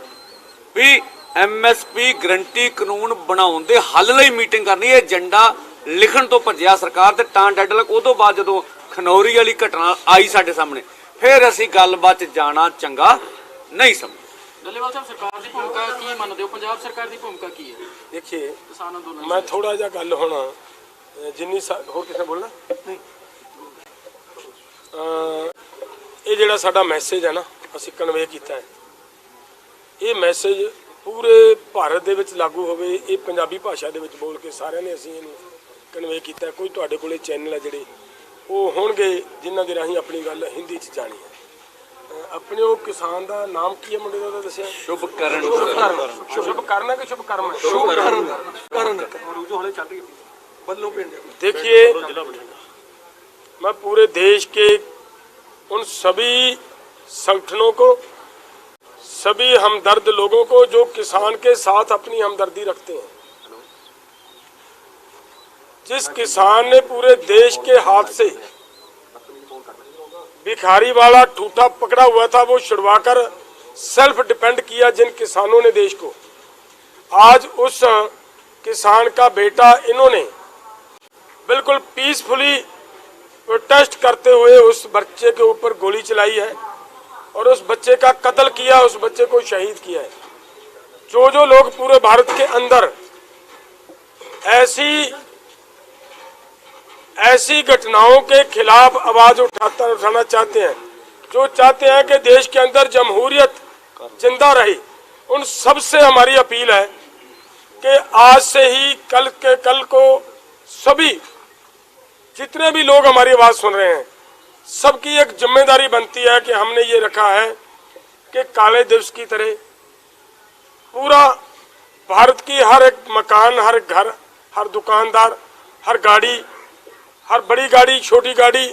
ਵੀ ਐਮਐਸਪੀ ਗਰੰਟੀ ਕਾਨੂੰਨ ਬਣਾਉਣ ਦੇ ਹੱਲ ਲਈ ਮੀਟਿੰਗ ਕਰਨੀ ਹੈ। ਏਜੰਡਾ ਲਿਖਣ ਤੋਂ ਭੱਜਿਆ ਸਰਕਾਰ ਤੇ ਟਾਂ ਡੱਡ ਲੱਗ ਉਦੋਂ ਬਾਅਦ ਜਦੋਂ ਖਨੌਰੀ ਵਾਲੀ ਘਟਨਾ ਆਈ ਸਾਡੇ ਸਾਹਮਣੇ, ਫਿਰ ਅਸੀਂ ਗੱਲਬਾਤ 'ਚ ਜਾਣਾ ਚੰਗਾ ਨਹੀਂ ਸਮਝ ਡੱਲੇਵਾਲ ਸਾਹਿਬ ਸਰਕਾਰ ਦੀ ਭੂਮਿਕਾ ਕੀ ਮੰਨਦੇ ਹੋ? ਪੰਜਾਬ ਸਰਕਾਰ ਦੀ ਭੂਮਿਕਾ ਕੀ ਹੈ? ਦੇਖिए ਕਿਸਾਨ ਅੰਦੋਲਨ ਮੈਂ ਥੋੜਾ ਜਿਹਾ ਗੱਲ ਹੁਣ ਅਹ ਜਿੰਨੀ ਸਾ- ਹੋਰ ਕਿਸੇ ਨੇ ਬੋਲਣਾ? ਨਹੀਂ। ਅਹ ਇਹ ਜਿਹੜਾ ਸਾਡਾ ਮੈਸੇਜ ਹੈ ਨਾ ਅਸੀਂ ਕਨਵੇ ਕੀਤਾ ਹੈ। ਇਹ ਮੈਸੇਜ ਪੂਰੇ ਭਾਰਤ ਦੇ ਵਿੱਚ ਲਾਗੂ ਹੋਵੇ ਇਹ ਪੰਜਾਬੀ ਭਾਸ਼ਾ ਦੇ ਵਿੱਚ ਬੋਲ ਕੇ ਸਾਰਿਆਂ ਨੇ ਅਸੀਂ ਇਹਨੂੰ ਕਨਵੇ ਕੀਤਾ ਹੈ। ਕੋਈ ਤੁਹਾਡੇ ਕੋਲੇ ਚੈਨਲ ਹੈ ਜਿਹੜੇ ਉਹ ਹੋਣਗੇ ਜਿਨ੍ਹਾਂ ਦੇ ਰਾਹੀਂ ਆਪਣੀ ਗੱਲ ਹਿੰਦੀ 'ਚ ਜਾਣੀ ਹੈ। ਆਪਣੇ ਉਹ ਕਿਸਾਨ ਦਾ ਨਾਮ ਕੀ ਹੈ ਮੁੰਡੇ ਦਾ ਉਹਦਾ ਦੱਸਿਆ ਸ਼ੁਭ ਕਰਨ ਸ਼ੁਭ ਕਰਨ ਹੈ ਕਿ ਸ਼ੁਭ ਕਰਮ ਹੈ ਸ਼ੁਭ ਕਰਨ देखिए मैं पूरे देश के उन सभी संगठनों को सभी हमदर्द लोगों को जो किसान के साथ अपनी हमदर्दी रखते हैं जिस किसान ने पूरे देश के हाथ से भिखारी वाला ठूठा पकड़ा हुआ था, वो छुड़वाकर सेल्फ डिपेंड किया जिन किसानों ने देश को। आज उस किसान का बेटा इन्होंने बिल्कुल पीसफुली प्रोटेस्ट करते हुए उस बच्चे के ऊपर गोली चलाई है और उस बच्चे का कत्ल किया, उस बच्चे को शहीद किया है। जो जो लोग पूरे भारत के अंदर ऐसी ऐसी घटनाओं के खिलाफ आवाज़ उठाता उठाना चाहते हैं, जो चाहते हैं कि देश के अंदर जमहूरियत ज़िंदा रहे। उन सबसे हमारी अपील है कि आज से ही कल के कल को सभी, जितने भी लोग हमारी आवाज़ सुन रहे हैं, सबकी एक ज़िम्मेदारी बनती है कि हमने ये रखा है कि काले दिवस की तरह पूरा भारत की हर एक मकान, हर घर, हर दुकानदार, हर गाड़ी हर बड़ी गाड़ी छोटी गाड़ी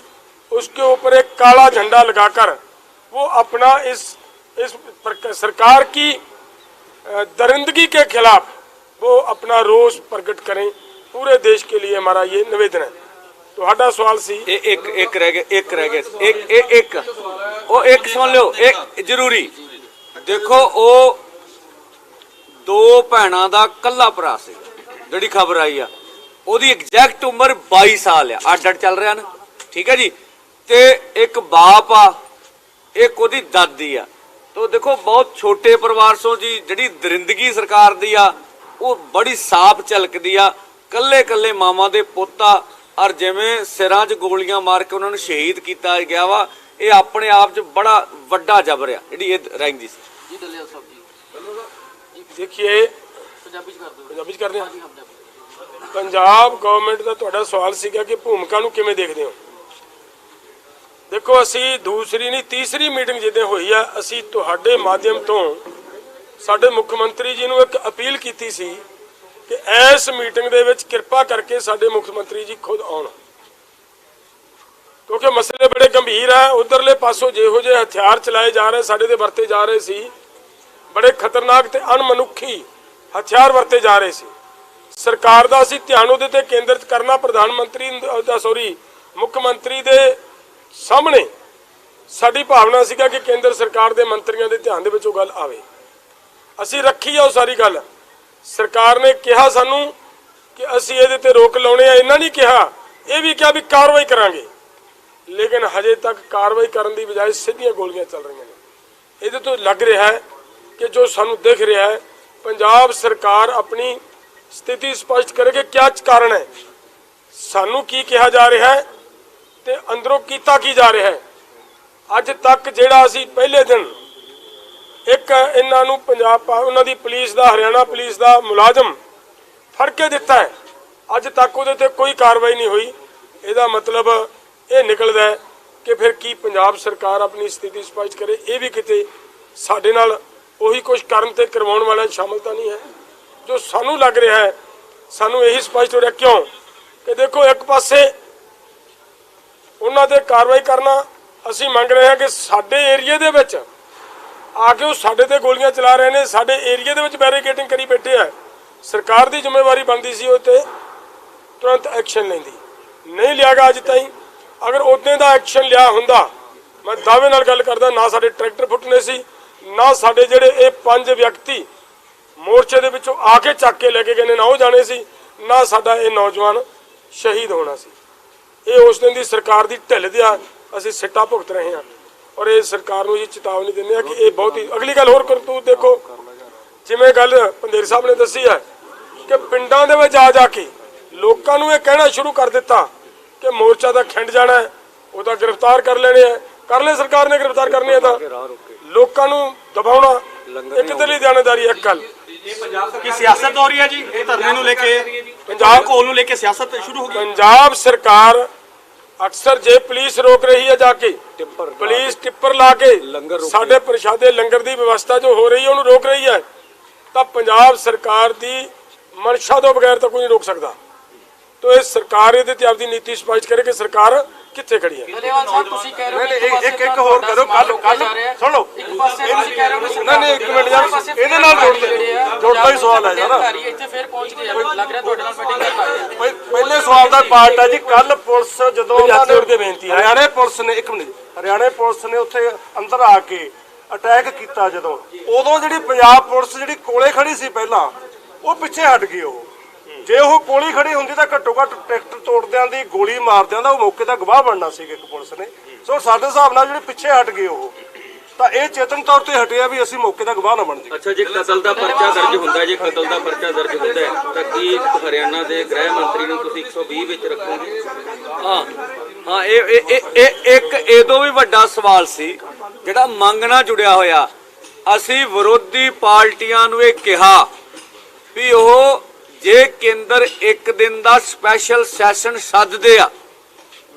उसके ऊपर एक काला झंडा लगाकर वो अपना इस इस प्रक- सरकार की अ, दरिंदगी के खिलाफ वो अपना रोष प्रकट करें पूरे देश के लिए हमारा ये निवेदन है ਤੁਹਾਡਾ ਸਵਾਲ ਸੀ ਇਹ ਇੱਕ ਇੱਕ ਰਹਿ ਗਿਆ ਇੱਕ ਰਹਿ ਗਿਆ ਇੱਕ ਇੱਕ ਇੱਕ ਉਹ ਇੱਕ ਸੁਣ ਲਿਓ ਇੱਕ ਜ਼ਰੂਰੀ ਦੇਖੋ ਉਹ ਦੋ ਭੈਣਾਂ ਦਾ ਕੱਲਾ ਭਰਾ ਸੀ ਜਿਹੜੀ ਖਬਰ ਆਈ ਆ ਉਹਦੀ ਐਗਜ਼ੈਕਟ ਉਮਰ 22 ਸਾਲ ਆ ਅੱਡ ਅੱਡ ਚੱਲ ਰਿਹਾ ਨਾ। ਠੀਕ ਹੈ ਜੀ? ਤੇ ਇੱਕ ਬਾਪ ਆ ਇੱਕ ਉਹਦੀ ਦਾਦੀ ਆ। ਤੋ ਦੇਖੋ ਬਹੁਤ ਛੋਟੇ ਪਰਿਵਾਰ ਸੋ ਜੀ ਜਿਹੜੀ ਦਰਿੰਦਗੀ ਸਰਕਾਰ ਦੀ ਆ ਉਹ ਬੜੀ ਸਾਫ਼ ਝਲਕਦੀ ਆ। ਕੱਲੇ ਕੱਲੇ ਮਾਮਾ ਦੇ ਪੋਤਾ ਔਰ ਜਿਵੇਂ ਸਿਰਾਂ 'ਚ ਗੋਲੀਆਂ ਮਾਰ ਕੇ ਉਹਨਾਂ ਨੂੰ ਸ਼ਹੀਦ ਕੀਤਾ ਗਿਆ ਵਾ ਇਹ ਆਪਣੇ ਆਪ 'ਚ ਬੜਾ ਵੱਡਾ ਜਬਰ ਆ ਜਿਹੜੀ ਇਹ ਰਹਿੰਦੀ ਸੀ। ਜੀ ਦਲਿਆ ਸਾਹਿਬ ਜੀ। ਦੇਖੀਏ ਪੰਜਾਬੀ ਚ ਕਰ ਦਿਓ। ਪੰਜਾਬੀ ਚ ਕਰਦੇ ਹਾਂ। ਜੀ ਹਾਂ ਪੰਜਾਬ ਗਵਰਨਮੈਂਟ ਦਾ ਤੁਹਾਡਾ ਸਵਾਲ ਸੀਗਾ ਕਿ ਭੂਮਿਕਾ ਨੂੰ ਕਿਵੇਂ ਦੇਖਦੇ ਹੋ? ਦੇਖੋ, ਅਸੀਂ ਦੂਸਰੀ ਨਹੀਂ, ਤੀਸਰੀ ਮੀਟਿੰਗ ਜਿੱਦੇ ਹੋਈ ਆ, ਅਸੀਂ ਤੁਹਾਡੇ ਮਾਧਿਅਮ ਤੋਂ ਸਾਡੇ ਮੁੱਖ ਮੰਤਰੀ ਜੀ ਨੂੰ ਇੱਕ ਅਪੀਲ ਕੀਤੀ ਸੀ ਕਿ ਇਸ ਮੀਟਿੰਗ ਦੇ ਵਿੱਚ ਕਿਰਪਾ ਕਰਕੇ ਸਾਡੇ ਮੁੱਖ ਮੰਤਰੀ ਜੀ ਖੁਦ ਆਉਣ। ਕਿਉਂਕਿ ਮਸਲੇ ਬੜੇ ਗੰਭੀਰ ਆ, ਉਧਰਲੇ ਪਾਸੋਂ ਜਿਹੋ ਜਿਹੇ ਹਥਿਆਰ ਚਲਾਏ ਜਾ ਰਹੇ, ਸਾਡੇ ਤੇ ਵਰਤੇ ਜਾ ਰਹੇ ਸੀ, ਬੜੇ ਖਤਰਨਾਕ ਤੇ ਅਣਮਨੁੱਖੀ ਹਥਿਆਰ ਵਰਤੇ ਜਾ ਰਹੇ ਸੀ। ਸਰਕਾਰ ਦਾ ਅਸੀਂ ਧਿਆਨ ਉਹਦੇ ਤੇ ਕੇਂਦਰਿਤ ਕਰਨਾ, ਪ੍ਰਧਾਨ ਮੰਤਰੀ ਦਾ ਸੌਰੀ ਮੁੱਖ ਮੰਤਰੀ ਦੇ ਸਾਹਮਣੇ ਸਾਡੀ ਭਾਵਨਾ ਸੀਗਾ ਕਿ ਕੇਂਦਰ ਸਰਕਾਰ ਦੇ ਮੰਤਰੀਆਂ ਦੇ ਧਿਆਨ ਦੇ ਵਿੱਚ ਉਹ ਗੱਲ ਆਵੇ। ਅਸੀਂ ਰੱਖੀ ਆ ਉਹ ਸਾਰੀ ਗੱਲ। ਸਰਕਾਰ ਨੇ ਕਿਹਾ ਸਾਨੂੰ ਕਿ ਅਸੀਂ ਇਹਦੇ ਤੇ ਰੋਕ ਲਾਉਣੇ ਆ ਇਹਨਾਂ ਨਹੀਂ ਕਿਹਾ। ਇਹ ਵੀ ਕਿਹਾ ਵੀ ਕਾਰਵਾਈ ਕਰਾਂਗੇ। ਲੇਕਿਨ ਹਜੇ ਤੱਕ ਕਾਰਵਾਈ ਕਰਨ ਦੀ ਬਜਾਏ ਸਿੱਧੀਆਂ ਗੋਲੀਆਂ ਚੱਲ ਰਹੀਆਂ ਨੇ। ਇਹਦੇ ਤੋਂ ਲੱਗ ਰਿਹਾ ਹੈ ਕਿ ਜੋ ਸਾਨੂੰ ਦਿਖ ਰਿਹਾ ਹੈ, ਪੰਜਾਬ ਸਰਕਾਰ ਆਪਣੀ ਸਥਿਤੀ ਸਪਸ਼ਟ ਕਰੇ ਕਿ ਕਿਆ ਕਾਰਨ ਹੈ। ਸਾਨੂੰ ਕੀ ਕਿਹਾ ਜਾ ਰਿਹਾ ਹੈ ਤੇ ਅੰਦਰੋਂ ਕੀਤਾ ਕੀ ਜਾ ਰਿਹਾ ਹੈ। ਅੱਜ ਤੱਕ ਜਿਹੜਾ ਅਸੀਂ ਪਹਿਲੇ ਦਿਨ ਇੱਕ ਇਹਨਾਂ ਨੂੰ ਪੰਜਾਬ ਪਾ- ਉਹਨਾਂ ਦੀ ਪੁਲਿਸ ਦਾ, ਹਰਿਆਣਾ ਪੁਲਿਸ ਦਾ ਮੁਲਾਜ਼ਮ ਫੜ ਕੇ ਦਿੱਤਾ ਹੈ। ਅੱਜ ਤੱਕ ਉਹਦੇ ਤੇ ਕੋਈ ਕਾਰਵਾਈ ਨਹੀਂ ਹੋਈ। ਇਹਦਾ ਮਤਲਬ ਇਹ ਨਿਕਲਦਾ ਹੈ ਕਿ ਫਿਰ ਕੀ ਪੰਜਾਬ ਸਰਕਾਰ ਆਪਣੀ ਸਥਿਤੀ ਸਪਸ਼ਟ ਕਰੇ, ਇਹ ਵੀ ਕਿਤੇ ਸਾਡੇ ਨਾਲ ਉਹੀ ਕੁਝ ਕਰਨ ਤੇ ਕਰਵਾਉਣ ਵਾਲਾ ਸ਼ਾਮਲ ਤਾਂ ਨਹੀਂ ਹੈ। ਜੋ ਸਾਨੂੰ ਲੱਗ ਰਿਹਾ ਹੈ, ਸਾਨੂੰ ਇਹੀ ਸਪਸ਼ਟ ਹੋ ਰਿਹਾ ਕਿਉਂ? ਕਿ ਦੇਖੋ, ਇੱਕ ਪਾਸੇ ਉਹਨਾਂ ਤੇ ਕਾਰਵਾਈ ਕਰਨਾ ਅਸੀਂ ਮੰਗ ਰਹੇ ਹਾਂ ਕਿ ਸਾਡੇ ਏਰੀਏ ਦੇ ਵਿੱਚ ਆ ਕੇ ਉਹ ਸਾਡੇ ਤੇ ਗੋਲੀਆਂ ਚਲਾ ਰਹੇ ਨੇ, ਸਾਡੇ ਏਰੀਏ ਦੇ ਵਿੱਚ ਬੈਰੀਕੇਡਿੰਗ ਕਰੀ ਬੈਠੇ ਆ। ਸਰਕਾਰ ਦੀ ਜ਼ਿੰਮੇਵਾਰੀ ਬਣਦੀ ਸੀ ਉਹ ਤੇ ਤੁਰੰਤ ਐਕਸ਼ਨ ਲੈਂਦੀ। ਨਹੀਂ ਲਿਆ ਗਿਆ ਅੱਜ ਤਾਈਂ। ਅਗਰ ਉਦੋਂ ਦਾ ਐਕਸ਼ਨ ਲਿਆ ਹੁੰਦਾ, ਮੈਂ ਦਾਅਵੇ ਨਾਲ ਗੱਲ ਕਰਦਾ, ਨਾ ਸਾਡੇ ਟਰੈਕਟਰ ਫੁੱਟਨੇ ਸੀ, ਨਾ ਸਾਡੇ ਜਿਹੜੇ ਇਹ ਪੰਜ ਵਿਅਕਤੀ ਮੋਰਚੇ ਦੇ ਵਿੱਚੋਂ ਆ ਕੇ ਚੱਕ ਕੇ ਲੈ ਕੇ ਗਏ ਨੇ ਨਾ ਉਹ ਜਾਣੇ ਸੀ ਨਾ ਸਾਡਾ ਇਹ ਨੌਜਵਾਨ ਸ਼ਹੀਦ ਹੋਣਾ ਸੀ। ਇਹ ਉਸ ਦਿਨ ਦੀ ਸਰਕਾਰ ਦੀ ਢਿੱਲ ਦਿਆ ਅਸੀਂ ਸਿੱਟਾ ਭੁਗਤ ਰਹੇ ਹਾਂ। ਔਰ ਇਹ ਸਰਕਾਰ ਨੂੰ ਇਹ ਚੇਤਾਵਨੀ ਦਿੰਦੇ ਆ ਕਿ ਇਹ ਬਹੁਤ ਹੀ ਅਗਲੀ ਗੱਲ ਹੋਰ ਕਰਤੂਤ ਦੇਖੋ ਜਿਵੇਂ ਗੱਲ ਪੰਦੇਰ ਸਾਹਿਬ ਨੇ ਦੱਸੀ ਹੈ ਕਿ ਪਿੰਡਾਂ ਦੇ ਵਿੱਚ ਆ ਜਾ ਕੇ ਲੋਕਾਂ ਨੂੰ ਇਹ ਕਹਿਣਾ ਸ਼ੁਰੂ ਕਰ ਦਿੱਤਾ ਕਿ ਮੋਰਚਾ ਦਾ ਖਿੰਡ ਜਾਣਾ ਹੈ ਉਹਦਾ ਗ੍ਰਿਫਤਾਰ ਕਰ ਲੈਣੇ ਆ ਕਰ ਲੈ ਸਰਕਾਰ ਨੇ ਗ੍ਰਿਫਤਾਰ ਕਰਨੇ ਆ ਤਾਂ ਲੋਕਾਂ ਨੂੰ ਦਬਾਉਣਾ ਇਹ ਕਿੱਧਰਲੀ ਦਿਆਨੇਦਾਰੀ ਇੱਕ ਗੱਲ। ਕੀ ਸਿਆਸਤ ਹੋ ਰਹੀ ਹੈ ਜੀ? ਇਹ ਧਰਨੇ ਨੂੰ ਲੈ ਕੇ ਪੰਜਾਬ ਕੋਲ ਨੂੰ ਲੈ ਕੇ ਸਿਆਸਤ ਸ਼ੁਰੂ ਹੋ ਗਈ। ਪੰਜਾਬ ਸਰਕਾਰ ਅਕਸਰ ਜੇ ਪੁਲਿਸ ਰੋਕ ਰਹੀ ਹੈ ਜਾ ਕੇ ਪੁਲਿਸ ਟਿੱਪਰ ਲਾ ਕੇ ਸਾਡੇ ਪ੍ਰਸ਼ਾਦੇ ਲੰਗਰ ਦੀ ਵਿਵਸਥਾ ਜੋ ਹੋ ਰਹੀ ਹੈ ਉਹਨੂੰ ਰੋਕ ਰਹੀ ਹੈ। ਤਾਂ ਪੰਜਾਬ ਸਰਕਾਰ ਦੀ ਮਨਸ਼ਾ ਤੋਂ ਬਗੈਰ ਤਾਂ ਕੋਈ ਨਹੀਂ ਰੋਕ ਸਕਦਾ। ਤੋ ਇਹ ਸਰਕਾਰ ਇਹਦੇ ਤੇ ਆਪਦੀ ਨੀਤੀ ਸਪਸ਼ਟ ਕਰੇ ਕਿ ਸਰਕਾਰ ਕਿੱਥੇ ਖੜੀ ਹੈ ਦਲਿਆਵਾਲ ਸਾਹਿਬ ਤੁਸੀਂ ਕਹਿ ਰਹੇ ਹੋ ਨਹੀਂ, ਕਿ ਨਹੀਂ, ਇੱਕ- ਇੱਕ ਹੋਰ ਕਰੋ, ਰਿਹਾ ਹੈ। ਸੁਣ ਲਓ। ਇੱਕ ਪਾਸੇ ਤੁਸੀਂ ਕਹਿ ਰਹੇ ਹੋ ਨਹੀਂ, ਨਹੀਂ, ਇੱਕ ਮਿੰਟ ਯਾਰ, ਇਹਦੇ ਨਾਲ ਜੋੜ- ਆ, ਜੋੜਦਾ ਹੀ ਸਵਾਲ ਹੈ ਯਾਰ। ਇੱਥੇ ਫਿਰ ਪਹੁੰਚ ਗਏ ਆ। ਲੱਗ ਰਿਹਾ ਤੁਹਾਡੇ ਨਾਲ ਮੀਟਿੰਗ। ਪਹਿ- ਪਹਿਲੇ ਸਵਾਲ ਦਾ ਪਾਰਟ ਹੈ ਜੀ ਕੱਲ ਪੁਲਿਸ ਜਦੋਂ ਉਹਨਾਂ ਕੇ ਬੇਨਤੀ। ਹਰਿਆਣੇ ਪੁਲਿਸ ਨੇ ਇੱਕ ਮਿੰਟ ਹਰਿਆਣੇ ਪੁਲਿਸ ਨੇ ਉੱਥੇ ਅੰਦਰ ਆ ਕੇ ਅਟੈਕ ਕੀਤਾ ਜਦੋਂ ਉਦੋਂ ਜਿਹੜੀ ਪੰਜਾਬ ਪੁਲਿਸ ਜਿਹੜੀ ਕੋਲੇ ਖੜੀ ਸੀ ਪਹਿਲਾਂ ਉਹ ਪਿੱਛੇ ਹਟ ਗਈ ਉਹ ਜੇ ਉਹ ਕੋਲੀ ਖੜੀ ਹੁੰਦੀ ਤਾਂ ਘੱਟੋ ਘੱਟ ਟਰੈਕਟਰ ਤੋੜਦਿਆਂ ਦੀ ਗੋਲੀ ਮਾਰਦਿਆਂ ਦਾ ਉਹ ਮੌਕੇ ਦਾ ਗਵਾਹ ਬਣਨਾ ਸੀ ਇੱਕ ਪੁਲਿਸ ਨੇ। ਸੋ ਸਾਡੇ ਹਿਸਾਬ ਨਾਲ ਜਿਹੜੇ ਪਿੱਛੇ ਹਟ ਗਏ ਉਹ ਤਾਂ ਇਹ ਚੇਤਨ ਤੌਰ ਤੇ ਹਟਿਆ ਵੀ ਅਸੀਂ ਮੌਕੇ ਦਾ ਗਵਾਹ ਨਾ ਬਣ ਜਾਈਏ। ਅੱਛਾ ਜੇ ਕਤਲ ਦਾ ਪਰਚਾ ਦਰਜ ਹੁੰਦਾ ਜੇ ਕਤਲ ਦਾ ਪਰਚਾ ਦਰਜ ਹੁੰਦਾ ਹੈ, ਤਾਂ ਕੀ ਹਰਿਆਣਾ ਦੇ ਗ੍ਰਹਿ ਮੰਤਰੀ ਨੂੰ ਤੁਸੀਂ 120 ਵਿੱਚ ਰੱਖੋਗੇ? ਹਾਂ ਹਾਂ ਇਹ ਇਹ- ਇਹ ਇਹ ਇੱਕ ਇਹਦੋਂ ਵੀ ਵੱਡਾ ਸਵਾਲ ਸੀ ਜਿਹੜਾ ਮੰਗ ਨਾਲ ਜੁੜਿਆ ਹੋਇਆ। ਅਸੀਂ ਵਿਰੋਧੀ ਪਾਰਟੀਆਂ ਨੂੰ ਇਹ ਕਿਹਾ ਵੀ ਉਹ ਜੇ ਕੇਂਦਰ ਇੱਕ ਦਿਨ ਦਾ ਸਪੈਸ਼ਲ ਸੈਸ਼ਨ ਸੱਦਦੇ ਆ,